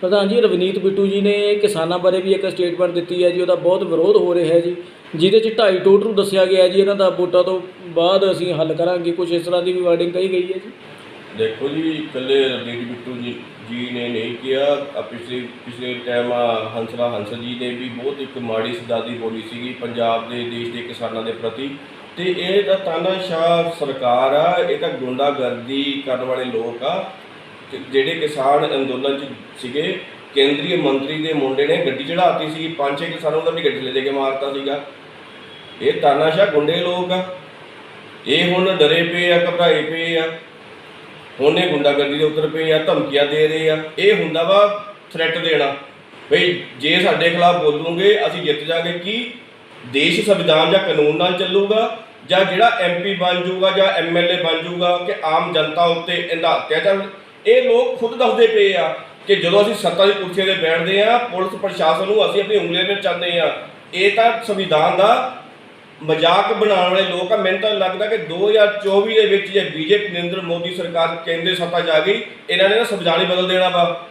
ਪ੍ਰਧਾਨ ਜੀ ਰਵਨੀਤ ਬਿੱਟੂ ਜੀ ਨੇ ਕਿਸਾਨਾਂ ਬਾਰੇ ਵੀ ਇੱਕ ਸਟੇਟਮੈਂਟ ਦਿੱਤੀ ਹੈ ਜੀ ਉਹਦਾ ਬਹੁਤ ਵਿਰੋਧ ਹੋ ਰਿਹਾ ਹੈ ਜੀ। ਜਿਹਦੇ ਚ ਢਾਈ ਟੋਟ ਨੂੰ ਦੱਸਿਆ ਗਿਆ ਜੀ ਇਹਨਾਂ ਦਾ ਵੋਟਾਂ ਤੋਂ ਬਾਅਦ ਅਸੀਂ ਹੱਲ ਕਰਾਂਗੇ। ਕੁਝ ਇਸ ਤਰ੍ਹਾਂ ਦੀ ਵੀ ਵਾਰਡਿੰਗ ਕਹੀ ਗਈ ਹੈ ਜੀ। ਦੇਖੋ ਜੀ ਇਕੱਲੇ ਰਣਜੀਤ ਬਿੱਟੂ ਜੀ ਜੀ ਨੇ ਨਹੀਂ ਕਿਹਾ। ਆ ਪਿਛਲੇ ਪਿਛਲੇ ਟਾਈਮ ਹੰਸਰਾ ਹੰਸ ਜੀ ਨੇ ਵੀ ਬਹੁਤ ਇੱਕ ਮਾੜੀ ਸਦਾਦੀ ਬੋਲੀ ਸੀਗੀ। ਪੰਜਾਬ ਦੇ ਦੇਸ਼ ਦੇ ਕਿਸਾਨਾਂ ਦੇ ਪ੍ਰਤੀ। ਤੇ ਇਹ ਤਾਂ ਤਾਨਾਸ਼ਾਹ ਸਰਕਾਰ ਆ, ਇਹ ਤਾਂ ਗੁੰਡਾਗਰਦੀ ਕਰਨ ਵਾਲੇ ਲੋਕ ਆ। ਤੇ ਜਿਹੜੇ ਕਿਸਾਨ ਅੰਦੋਲਨ ਚ ਸੀਗੇ, ਕੇਂਦਰੀ ਮੰਤਰੀ ਦੇ ਮੁੰਡੇ ਨੇ ਗੱਡੀ ਚੜਾਤੀ ਸੀ ਪੰਜ ਛੇ ਕਿਸਾਨਾਂ ਦਾ ਵੀ ਗੱਡੀ ਲੈ ਦੇ ਕੇ ਮਾਰਤਾ ਸੀਗਾ। ਇਹ ਤਾਨਾਸ਼ਾਹ ਗੁੰਡੇ ਲੋਕ ਆ। ਇਹ ਹੁਣ ਡਰੇ ਪਏ ਆ, ਘਬਰਾਏ ਪਏ ਆ। ਹੁਣ ਇਹ ਗੁੰਡਾਗਰਦੀ ਦੇ ਉੱਤਰ ਪਏ ਆ, ਧਮਕੀਆਂ ਦੇ ਰਹੇ ਆ। ਇਹ ਹੁੰਦਾ ਵਾ ਥ੍ਰੈਟ ਦੇਣਾ। ਬਈ ਜੇ ਸਾਡੇ ਖਿਲਾਫ ਬੋਲੂਗੇ, ਅਸੀਂ ਜਿੱਤ ਜਾਗੇ। ਕੀ ਦੇਸ਼ ਸੰਵਿਧਾਨ ਜਾਂ ਕਾਨੂੰਨ ਨਾਲ ਚੱਲੂਗਾ ਜਾਂ ਜਿਹੜਾ ਐਮਪੀ ਬਣ ਜਾਊਗਾ ਜਾਂ ਐਮਐਲਏ ਬਣ ਜਾਊਗਾ ਕਿ ਆਮ ਜਨਤਾ ਉੱਤੇ ਇਹਦਾ ਅਤਿਆਚਾਰ ਇਹ ਲੋਕ ਖੁਦ ਦੱਸਦੇ ਪਏ ਆ ਕਿ ਜਦੋਂ ਅਸੀਂ ਸੱਤਾ ਦੀ ਕੁਰਸੀ ਤੇ ਬੈਠਦੇ ਆ, ਪੁਲਿਸ ਪ੍ਰਸ਼ਾਸਨ ਨੂੰ ਅਸੀਂ ਆਪਣੀ ਉਂਗਲੀਆਂ ਤੇ ਚੱਲਦੇ ਆ। ਇਹ ਤਾਂ ਸੰਵਿਧਾਨ ਦਾ ਮਜ਼ਾਕ ਬਣਾਉਣ ਵਾਲੇ ਲੋਕ ਆ। ਮੈਨੂੰ ਤਾਂ ਲੱਗਦਾ ਕਿ 2024 ਦੇ ਵਿੱਚ ਜੇ ਬੀਜੇਪੀ, ਨਰਿੰਦਰ ਮੋਦੀ ਸਰਕਾਰ ਕੇਂਦਰ ਸੱਤਾ ਜਾ ਗਈ, ਇਹਨਾਂ ਨੇ ਨਾ ਸੰਵਿਧਾਨ ਹੀ ਬਦਲ ਦੇਣਾ ਵਾ।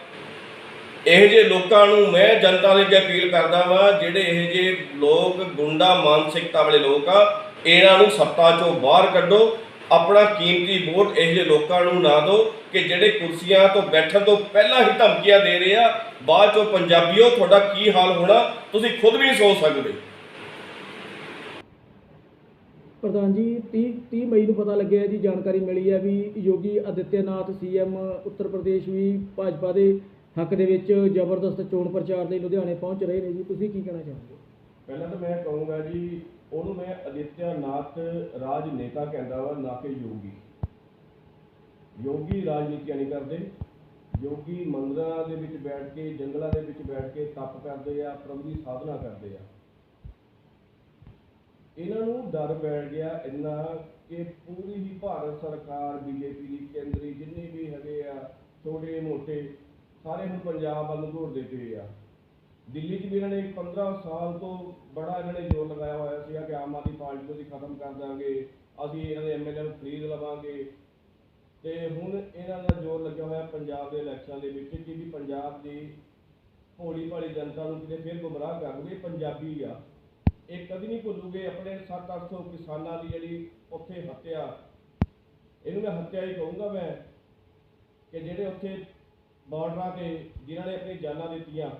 ਇਹੋ ਜਿਹੇ ਲੋਕਾਂ ਨੂੰ ਮੈਂ ਜਨਤਾ ਦੇ ਅੱਗੇ ਅਪੀਲ ਕਰਦਾ ਵਾਂ, ਜਿਹੜੇ ਇਹੋ ਜਿਹੇ ਲੋਕ ਗੁੰਡਾ ਮਾਨਸਿਕਤਾ ਵਾਲੇ ਲੋਕ ਆ, ਇਹਨਾਂ ਨੂੰ ਸੱਤਾ ਚੋਂ ਬਾਹਰ ਕੱਢੋ, ਆਪਣਾ ਕੀਮਤੀ ਵੋਟ ਇਹੋ ਜਿਹੇ ਲੋਕਾਂ ਨੂੰ ਨਾ ਦਿਓ ਕਿ ਜਿਹੜੇ ਕੁਰਸੀਆਂ ਤੋਂ ਬੈਠਣ ਤੋਂ ਪਹਿਲਾਂ ਹੀ ਧਮਕੀਆਂ ਦੇ ਰਹੇ ਆ, ਬਾਅਦ ਚੋਂ ਪੰਜਾਬੀਓ, ਤੁਹਾਡਾ ਕੀ ਹਾਲ ਹੋਣਾ, ਤੁਸੀਂ ਖੁਦ ਵੀ ਨਹੀਂ ਸੋਚ ਸਕਦੇ। ਪ੍ਰਧਾਨ ਜੀ 30 30 ਮਈ ਨੂੰ ਪਤਾ ਲੱਗਿਆ ਜੀ, ਜਾਣਕਾਰੀ ਮਿਲੀ ਹੈ ਵੀ ਯੋਗੀ ਆਦਿੱਤਿਆਨਾਥ ਸੀਐਮ ਉੱਤਰ ਪ੍ਰਦੇਸ਼ ਵੀ ਭਾਜਪਾ ਦੇ ਹੱਕ ਦੇ ਵਿੱਚ ਜ਼ਬਰਦਸਤ ਚੋਣ ਪ੍ਰਚਾਰ ਲਈ ਲੁਧਿਆਣੇ ਪਹੁੰਚ ਰਹੇ ਨੇ ਜੀ। ਤੁਸੀਂ ਕੀ ਕਹਿਣਾ ਚਾਹੋਗੇ? ਪਹਿਲਾਂ ਤਾਂ ਮੈਂ ਕਹੂੰਗਾ ਜੀ, ਉਹਨੂੰ ਮੈਂ ਅਦਿੱਤਿਆ ਨਾਥ ਰਾਜਨੇਤਾ ਕਹਿੰਦਾ ਵਾ, ਨਾ ਕਿ ਯੋਗੀ। ਯੋਗੀ ਰਾਜਨੀਤੀਆਂ ਨਹੀਂ ਕਰਦੇ। ਯੋਗੀ ਮੰਦਰਾਂ ਦੇ ਵਿੱਚ ਬੈਠ ਕੇ, ਜੰਗਲਾਂ ਦੇ ਵਿੱਚ ਬੈਠ ਕੇ ਤਪ ਕਰਦੇ ਆ, ਪ੍ਰਭੂ ਦੀ ਸਾਧਨਾ ਕਰਦੇ ਆ। ਇਹਨਾਂ ਨੂੰ ਡਰ ਬੈਠ ਗਿਆ ਇੰਨਾ ਕਿ ਪੂਰੀ ਹੀ ਭਾਰਤ ਸਰਕਾਰ, ਬੀਜੇਪੀ ਦੀ ਕੇਂਦਰੀ ਜਿੰਨੇ ਵੀ ਹੈਗੇ ਆ ਛੋਟੇ ਮੋਟੇ ਸਾਰੇ ਹੁਣ ਪੰਜਾਬ ਵੱਲ ਨੂੰ ਦੌੜਦੇ ਪਏ ਆ। ਦਿੱਲੀ 'ਚ ਵੀ ਇਹਨਾਂ ਨੇ 15 ਸਾਲ ਤੋਂ ਬੜਾ ਇਹਨਾਂ ਨੇ ਜ਼ੋਰ ਲਗਾਇਆ ਹੋਇਆ ਸੀਗਾ ਕਿ ਆਮ ਆਦਮੀ ਪਾਰਟੀ ਨੂੰ ਅਸੀਂ ਖਤਮ ਕਰ ਦਾਂਗੇ, ਅਸੀਂ ਇਹਨਾਂ ਦੇ ਐਮਐਲਏ ਨੂੰ ਖਰੀਦ ਲਵਾਂਗੇ। ਤੇ ਹੁਣ ਇਹਨਾਂ ਦਾ ਜ਼ੋਰ ਲੱਗਿਆ ਹੋਇਆ ਪੰਜਾਬ ਦੇ ਇਲੈਕਸ਼ਨ ਦੇ ਵਿੱਚ ਕਿ ਵੀ ਪੰਜਾਬ ਦੀ ਭੋਲੀ ਭਾਲੀ ਜਨਤਾ ਨੂੰ ਕਿਤੇ ਫਿਰ ਗੁੰਮਰਾਹ ਕਰਨਗੇ ਪੰਜਾਬੀ ਆ। ਇਹ ਕਦੀ ਨਹੀਂ ਭੁੱਲੂਗੇ ਆਪਣੇ 7-800 ਕਿਸਾਨਾਂ ਦੀ ਜਿਹੜੀ ਉੱਥੇ ਹੱਤਿਆ। ਇਹਨੂੰ ਮੈਂ ਹੱਤਿਆ ਹੀ ਕਹੂੰਗਾ ਮੈਂ ਕਿ ਜਿਹੜੇ ਉੱਥੇ ਬਾਰਡਰਾਂ ਤੇ ਜਿਨ੍ਹਾਂ ਨੇ ਆਪਣੀ ਜਾਨਾਂ ਦਿੱਤੀਆਂ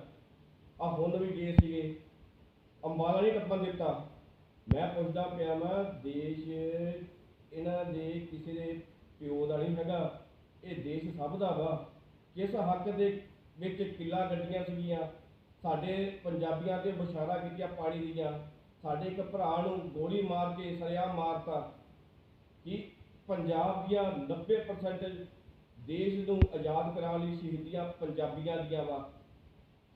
ਆ ਹੁਣ ਵੀ ਗਏ ਸੀਗੇ। ਅੰਬਾਲਾ ਨਹੀਂ ਟੱਪਣ ਦਿੱਤਾ। ਮੈਂ ਪੁੱਛਦਾ ਪਿਆ ਮੈਂ ਦੇਸ਼ ਇਹਨਾਂ ਦੇ ਕਿਸੇ ਦੇ ਪਿਓ ਦਾ ਨਹੀਂ ਹੈਗਾ। ਇਹ ਦੇਸ਼ ਸਭ ਦਾ ਵਾ। ਕਿਸ ਹੱਕ ਦੇ ਵਿੱਚ ਕਿੱਲਾ ਗੱਡੀਆਂ ਸੀਗੀਆਂ? ਸਾਡੇ ਪੰਜਾਬੀਆਂ ਤੇ ਬਸ਼ਾਰਾ ਕੀਤੀਆਂ ਪਾਣੀ ਦੀਆਂ। ਸਾਡੇ ਇੱਕ ਭਰਾ ਨੂੰ ਗੋਲੀ ਮਾਰ ਕੇ ਸਰਿਆ ਮਾਰਤਾ। ਕਿ ਪੰਜਾਬ ਦੀਆਂ 90% ਦੇਸ਼ ਨੂੰ ਆਜ਼ਾਦ ਕਰਾਉਣ ਲਈ ਸ਼ਹੀਦੀਆਂ ਪੰਜਾਬੀਆਂ ਦੀਆਂ ਵਾ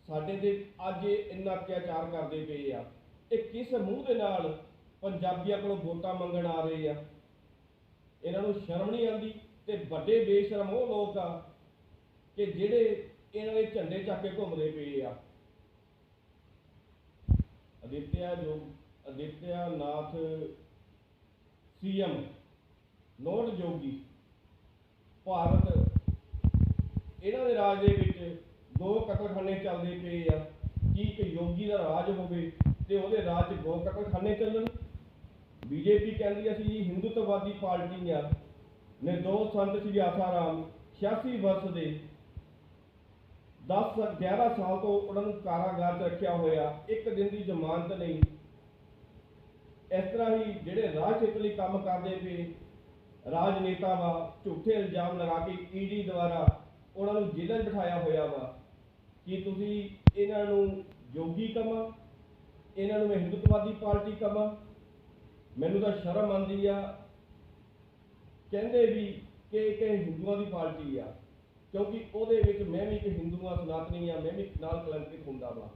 ਸਾਡੇ ਤੇ ਅੱਜ ਇਹ ਇੰਨਾ ਅਤਿਆਚਾਰ ਕਰਦੇ ਪਏ ਆ। ਇਹ ਕਿਸ ਮੂੰਹ ਦੇ ਨਾਲ ਪੰਜਾਬੀਆਂ ਕੋਲੋਂ ਵੋਟਾਂ ਮੰਗਣ ਆ ਰਹੇ ਆ? ਇਹਨਾਂ ਨੂੰ ਸ਼ਰਮ ਨਹੀਂ ਆਉਂਦੀ ਤੇ ਵੱਡੇ ਬੇਸ਼ਰਮ ਉਹ ਲੋਕ ਆ ਕਿ ਜਿਹੜੇ ਇਹਨਾਂ ਦੇ ਝੰਡੇ ਚੱਕ ਕੇ ਘੁੰਮਦੇ ਪਏ ਆ। ਅਦਿੱਤਿਆ ਜੋ ਅਦਿੱਤਿਆ ਨਾਥ ਸੀਐਮ, ਨੋਟ ਜੋਗੀ ਭਾਰਤ ਇਹਨਾਂ ਦੇ ਰਾਜ ਦੇ ਵਿੱਚ ਦੋ ਕਤਲਖਾਨੇ ਚੱਲਦੇ ਪਏ ਆ। ਕੀ ਇੱਕ ਯੋਗੀ ਦਾ ਰਾਜ ਹੋਵੇ ਤੇ ਉਹਦੇ ਰਾਜ 'ਚ ਦੋ ਕਤਲਖਾਨੇ ਚੱਲਣ? ਬੀਜੇਪੀ ਕਹਿੰਦੀ ਅਸੀਂ ਜੀ ਹਿੰਦੂਤਵਵਾਦੀ ਪਾਰਟੀ ਆ। ਨਿਰਦੋਸ਼ ਸੰਤ ਸ੍ਰੀ ਆਸਾਰਾਮ 86 ਵਰਸ ਦੇ 10 11 ਸਾਲ ਤੋਂ ਉਹਨਾਂ ਨੂੰ ਕਾਰਾਗਾਰ 'ਚ ਰੱਖਿਆ ਹੋਇਆ। ਇੱਕ ਦਿਨ ਦੀ ਜ਼ਮਾਨਤ ਨਹੀਂ। ਇਸ ਤਰ੍ਹਾਂ ਹੀ ਜਿਹੜੇ ਰਾਜ ਹਿੱਤ ਲਈ ਕੰਮ ਕਰਦੇ ਪਏ ਰਾਜਨੇਤਾ ਵਾ, ਝੂਠੇ ਇਲਜ਼ਾਮ ਲਗਾ ਕੇ ਈਡੀ ਦੁਆਰਾ ਉਹਨਾਂ ਨੂੰ ਜੇਲ੍ਹਾਂ 'ਚ ਬਿਠਾਇਆ ਹੋਇਆ ਵਾ। ਕਿ ਤੁਸੀਂ ਇਹਨਾਂ ਨੂੰ ਯੋਗੀ ਕਮਾ ਇਹਨਾਂ ਨੂੰ ਮੈਂ ਹਿੰਦੂਤਵਾਦੀ ਪਾਰਟੀ ਕਹਾਂ ਮੈਨੂੰ ਤਾਂ ਸ਼ਰਮ ਆਉਂਦੀ ਆ। ਕਹਿੰਦੇ ਵੀ ਕਿ ਇੱਕ ਹਿੰਦੂਆਂ ਦੀ ਪਾਰਟੀ ਆ, ਕਿਉਂਕਿ ਉਹਦੇ ਵਿੱਚ ਮੈਂ ਵੀ ਇੱਕ ਹਿੰਦੂਆਂ ਸਨਾਤਨੀ ਆ, ਮੈਂ ਵੀ ਨਾਲ ਕਲੰਕਿਤ ਹੁੰਦਾ ਵਾ।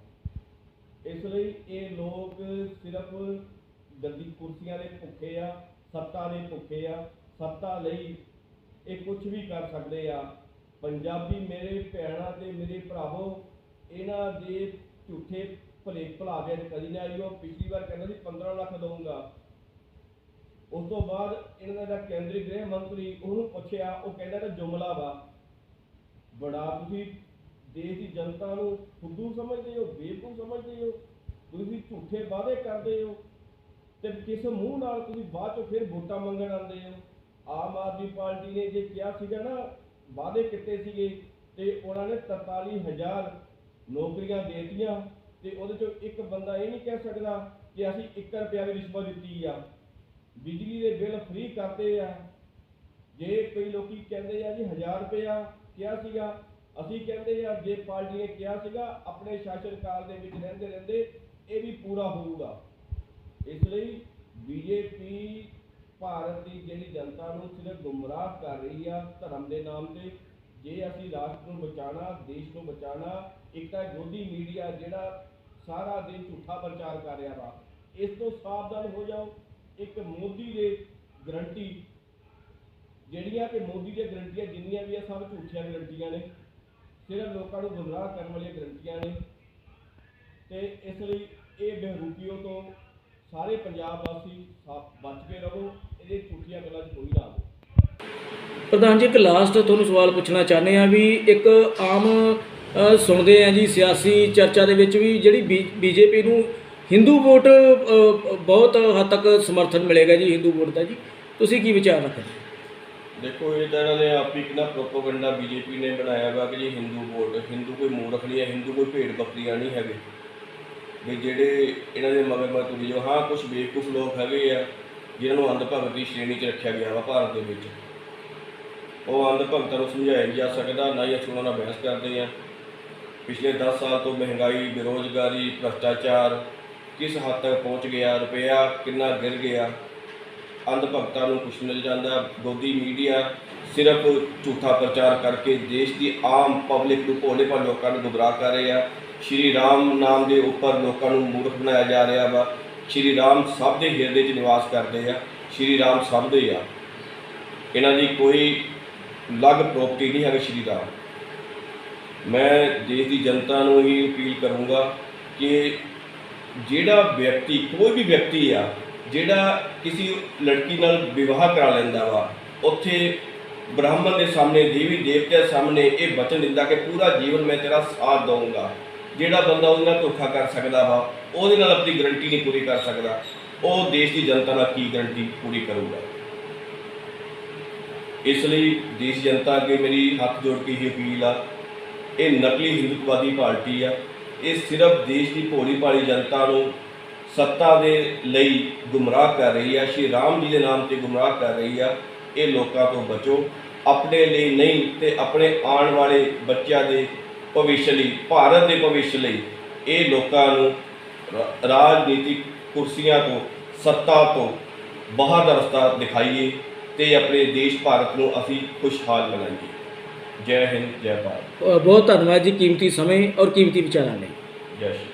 ਇਸ ਲਈ ਇਹ ਲੋਕ ਸਿਰਫ ਗੱਦੀ ਕੁਰਸੀਆਂ ਦੇ ਭੁੱਖੇ ਆ ਸੱਤਾ ਦੇ ਭੁੱਖੇ ਆ। ਸੱਤਾ ਲਈ ਇਹ ਕੁਝ ਵੀ ਕਰ ਸਕਦੇ ਆ। ਪੰਜਾਬੀ ਮੇਰੇ ਭੈਣਾਂ ਤੇ ਮੇਰੇ ਭਰਾਵੋ, ਇਹਨਾਂ ਦੇ ਝੂਠੇ ਭਲੇ ਭਲਾਵੇ ਦੇ ਕਦੀ ਨਾ ਆਈਓ। ਪਿਛਲੀ ਵਾਰ ਕਹਿੰਦਾ ਸੀ 15 ਲੱਖ ਦਊਂਗਾ। ਉਸ ਤੋਂ ਬਾਅਦ ਇਹਨਾਂ ਦਾ ਕੇਂਦਰੀ ਗ੍ਰਹਿ ਮੰਤਰੀ ਉਹਨੂੰ ਪੁੱਛਿਆ, ਉਹ ਕਹਿੰਦਾ ਕਿ ਜੁਮਲਾ ਵਾ। ਬੜਾ ਤੁਸੀਂ ਦੇਸ਼ ਦੀ ਜਨਤਾ ਨੂੰ ਫੁੱਦੂ ਸਮਝਦੇ ਹੋ, ਬੇਵਕੂਫ ਸਮਝਦੇ ਹੋ, ਤੁਸੀਂ ਝੂਠੇ ਵਾਅਦੇ ਕਰਦੇ ਹੋ ਤੇ ਕਿਸ ਮੂੰਹ ਨਾਲ ਤੁਸੀਂ ਬਾਅਦ ਚੋਂ ਫਿਰ ਵੋਟਾਂ ਮੰਗਣ ਆਉਂਦੇ ਹੋ? ਆਮ ਆਦਮੀ ਪਾਰਟੀ ਨੇ ਜੇ ਕਿਹਾ ਸੀਗਾ ਨਾ, ਵਾਅਦੇ ਕੀਤੇ ਸੀਗੇ ਤੇ ਉਹਨਾਂ ਨੇ 43000 ਨੌਕਰੀਆਂ ਦੇਤੀਆਂ ਦਿੱਤੀਆਂ ਤੇ ਉਹਦੇ ਚੋਂ ਇੱਕ ਬੰਦਾ ਇਹ ਨਹੀਂ ਕਹਿ ਸਕਦਾ ਕਿ ਅਸੀਂ 1 ਰੁਪਿਆ ਵੀ ਰਿਸ਼ਵਤ ਦਿੱਤੀ ਆ। ਬਿਜਲੀ ਦੇ ਬਿੱਲ ਫ੍ਰੀ ਕਰਦੇ ਆ। ਜੇ ਕਈ ਲੋਕੀ ਕਹਿੰਦੇ ਆ ਜੀ 1000 ਰੁਪਇਆ ਕਿਹਾ ਸੀਗਾ, ਅਸੀਂ ਕਹਿੰਦੇ ਆ, ਜੇ ਪਾਰਟੀ ਨੇ ਕਿਹਾ ਸੀਗਾ, ਆਪਣੇ ਸ਼ਾਸਨ ਕਾਲ ਦੇ ਵਿੱਚ ਰਹਿੰਦੇ ਰਹਿੰਦੇ ਇਹ ਵੀ ਪੂਰਾ ਹੋਊਗਾ। ਇਸ ਲਈ ਬੀਜੇਪੀ ਭਾਰਤ ਦੀ ਜਿਹੜੀ ਜਨਤਾ ਨੂੰ ਸਿਰਫ ਗੁੰਮਰਾਹ ਕਰ ਰਹੀ ਆ ਧਰਮ ਦੇ ਨਾਮ ਤੇ, ਜੇ ਅਸੀਂ ਰਾਸ਼ਟਰ ਨੂੰ ਬਚਾਉਣਾ, ਦੇਸ਼ ਨੂੰ ਬਚਾਉਣਾ, ਇੱਕ ਤਾਂ ਗੋਦੀ ਮੀਡੀਆ ਜਿਹੜਾ ਸਾਰਾ ਦਿਨ ਝੂਠਾ ਪ੍ਰਚਾਰ ਕਰ ਰਿਹਾ ਵਾ, ਇਸ ਤੋਂ ਸਾਵਧਾਨ ਹੋ ਜਾਓ। ਇੱਕ ਮੋਦੀ ਦੇ ਗਰੰਟੀ, ਜਿਹੜੀਆਂ ਕਿ ਮੋਦੀ ਦੀਆਂ ਗਰੰਟੀਆਂ ਜਿੰਨੀਆਂ ਵੀ ਆ, ਸਭ ਝੂਠੀਆਂ ਗਰੰਟੀਆਂ ਨੇ। ਸਿਰਫ ਲੋਕਾਂ ਨੂੰ ਗੁੰਮਰਾਹ ਕਰਨ ਵਾਲੀਆਂ ਗਰੰਟੀਆਂ ਨੇ। ਤੇ ਇਸ ਲਈ ਇਹ ਬਹਿਰੂਪੀਓ ਤੋਂ ਸਾਰੇ ਪੰਜਾਬ ਵਾਸੀ ਬਚ ਕੇ ਰਹੋ ਇਹਦੇ ਝੂਠੀਆਂ ਗੱਲਾਂ 'ਚ ਕੋਈ ਨਾ ਆਵੋ ਪ੍ਰਧਾਨ ਜੀ ਇੱਕ ਲਾਸਟ ਤੁਹਾਨੂੰ ਸਵਾਲ ਪੁੱਛਣਾ ਚਾਹੁੰਦੇ ਆ ਵੀ ਇੱਕ ਆਮ ਸੁਣਦੇ ਆ ਜੀ ਸਿਆਸੀ ਚਰਚਾ ਦੇ ਵਿੱਚ ਵੀ ਜਿਹੜੀ ਬੀਜੇਪੀ ਨੂੰ ਹਿੰਦੂ ਵੋਟ ਬਹੁਤ ਹੱਦ ਤੱਕ ਸਮਰਥਨ ਮਿਲੇਗਾ ਜੀ ਹਿੰਦੂ ਵੋਟ ਦਾ ਜੀ। ਤੁਸੀਂ ਕੀ ਵਿਚਾਰ ਰੱਖਦੇ ਦੇਖੋ ਇਹ ਤਾਂ ਇਹਨਾਂ ਨੇ ਆਪ ਹੀ ਕਿੰਨਾ ਪ੍ਰੋਪੋਗੈਂਡਾ ਬੀਜੇਪੀ ਨੇ ਬਣਾਇਆ ਵਾ ਕਿ ਜੀ ਹਿੰਦੂ ਵੋਟ ਹਿੰਦੂ ਕੋਈ ਮੂਰਖ ਨਹੀਂ ਹੈ ਹਿੰਦੂ ਕੋਈ ਭੇਡ ਬੱਕਰੀਆਂ ਨਹੀਂ ਹੈਗੇ। ਵੀ ਜਿਹੜੇ ਇਹਨਾਂ ਦੇ ਮਗਰ ਮਗਰ ਤੁਰੀ ਜੋ ਹਾਂ ਕੁਝ ਬੇਵਕੂਫ ਲੋਕ ਹੈਗੇ ਆ, ਜਿਨ੍ਹਾਂ ਨੂੰ ਅੰਧ ਭਗਤ ਦੀ ਸ਼੍ਰੇਣੀ 'ਚ ਰੱਖਿਆ ਗਿਆ ਵਾ ਭਾਰਤ ਦੇ ਵਿੱਚ। ਉਹ ਅੰਧ ਭਗਤਾਂ ਨੂੰ ਸਮਝਾਇਆ ਨਹੀਂ ਜਾ ਸਕਦਾ, ਨਾ ਹੀ ਅਸੀਂ ਉਹਨਾਂ ਨਾਲ ਬਹਿਸ ਕਰਦੇ ਆ ਪਿਛਲੇ 10 ਸਾਲ ਤੋਂ ਮਹਿੰਗਾਈ, ਬੇਰੋਜ਼ਗਾਰੀ, ਭ੍ਰਸ਼ਟਾਚਾਰ, ਕਿਸ ਹੱਦ ਤੱਕ ਪਹੁੰਚ ਗਿਆ, ਰੁਪਇਆ ਕਿੰਨਾ ਗਿਰ ਗਿਆ ਅੰਧ ਭਗਤਾਂ ਨੂੰ ਕੁਛ ਮਿਲ ਜਾਂਦਾ। ਗੋਦੀ ਮੀਡੀਆ ਸਿਰਫ ਝੂਠਾ ਪ੍ਰਚਾਰ ਕਰਕੇ ਦੇਸ਼ ਦੀ ਆਮ ਪਬਲਿਕ ਨੂੰ ਭੋਲੇ ਭਾਲੇ ਲੋਕਾਂ ਨੂੰ ਗੁੰਮਰਾਹ ਕਰ ਰਹੇ। ਆ ਸ਼੍ਰੀ ਰਾਮ ਨਾਮ ਦੇ ਉੱਪਰ ਲੋਕਾਂ ਨੂੰ ਮੂਰਖ ਬਣਾਇਆ ਜਾ ਰਿਹਾ ਵਾ। ਸ਼੍ਰੀ ਰਾਮ ਸਭ ਦੇ ਹਿਰਦੇ 'ਚ ਨਿਵਾਸ ਕਰਦੇ ਆ। ਸ਼੍ਰੀ ਰਾਮ ਸਭ ਦੇ ਆ। ਇਹਨਾਂ ਦੀ ਕੋਈ ਅਲੱਗ ਪ੍ਰੋਪਰਟੀ ਨਹੀਂ ਹੈ ਸ਼੍ਰੀ ਰਾਮ। ਮੈਂ ਦੇਸ਼ ਦੀ ਜਨਤਾ ਨੂੰ ਹੀ ਅਪੀਲ ਕਰੂੰਗਾ ਕਿ ਜਿਹੜਾ ਵਿਅਕਤੀ, ਕੋਈ ਵੀ ਵਿਅਕਤੀ ਆ, ਜਿਹੜਾ ਕਿਸੇ ਲੜਕੀ ਨਾਲ ਵਿਵਾਹ ਕਰਾ ਲੈਂਦਾ ਵਾ, ਉੱਥੇ ਬ੍ਰਾਹਮਣ ਦੇ ਸਾਹਮਣੇ ਦੇਵੀ ਦੇਵਤਿਆਂ ਸਾਹਮਣੇ ਇਹ ਵਚਨ ਦਿੰਦਾ ਕਿ ਪੂਰਾ ਜੀਵਨ ਮੈਂ ਤੇਰਾ ਸਾਥ ਦਊਂਗਾ। ਜਿਹੜਾ ਬੰਦਾ ਉਹਦੇ ਨਾਲ ਧੋਖਾ ਕਰ ਸਕਦਾ ਵਾ, ਉਹਦੇ ਨਾਲ ਆਪਣੀ ਗਰੰਟੀ ਨਹੀਂ ਪੂਰੀ ਕਰ ਸਕਦਾ, ਉਹ ਦੇਸ਼ ਦੀ ਜਨਤਾ ਨਾਲ ਕੀ ਗਰੰਟੀ ਪੂਰੀ ਕਰੂਗਾ? ਇਸ ਲਈ ਦੇਸ਼ ਜਨਤਾ ਅੱਗੇ ਮੇਰੀ ਹੱਥ ਜੋੜ ਕੇ ਹੀ ਅਪੀਲ ਆ, ਇਹ ਨਕਲੀ ਹਿੰਦੂਤਵਾਦੀ ਪਾਰਟੀ ਆ, ਇਹ ਸਿਰਫ ਦੇਸ਼ ਦੀ ਭੋਲੀ ਭਾਲੀ ਜਨਤਾ ਨੂੰ ਸੱਤਾ ਦੇ ਲਈ ਗੁੰਮਰਾਹ ਕਰ ਰਹੀ ਆ, ਸ਼੍ਰੀ ਰਾਮ ਜੀ ਦੇ ਨਾਮ ਤੇ ਗੁੰਮਰਾਹ ਕਰ ਰਹੀ ਆ, ਇਹ ਲੋਕਾਂ ਤੋਂ ਬਚੋ, ਆਪਣੇ ਲਈ ਨਹੀਂ ਤੇ ਆਪਣੇ ਆਉਣ ਵਾਲੇ ਬੱਚਿਆਂ ਦੇ ਭਵਿੱਖ ਲਈ ਭਾਰਤ ਦੇ ਭਵਿੱਖ ਲਈ ਇਹ ਲੋਕਾਂ ਨੂੰ ਰਾਜਨੀਤਿਕ ਕੁਰਸੀਆਂ ਤੋਂ ਸੱਤਾ ਤੋਂ ਬਾਹਰ ਦਾ ਰਸਤਾ ਦਿਖਾਈਏ ਤੇ ਆਪਣੇ ਦੇਸ਼ ਭਾਰਤ ਨੂੰ ਅਸੀਂ ਖੁਸ਼ਹਾਲ ਬਣਾਈਏ। ਜੈ ਹਿੰਦ ਜੈ ਭਾਰਤ। ਬਹੁਤ ਧੰਨਵਾਦ ਜੀ ਕੀਮਤੀ ਸਮੇਂ ਔਰ ਕੀਮਤੀ ਵਿਚਾਰਾਂ ਲਈ। ਜੈ ਸ਼੍ਰੀ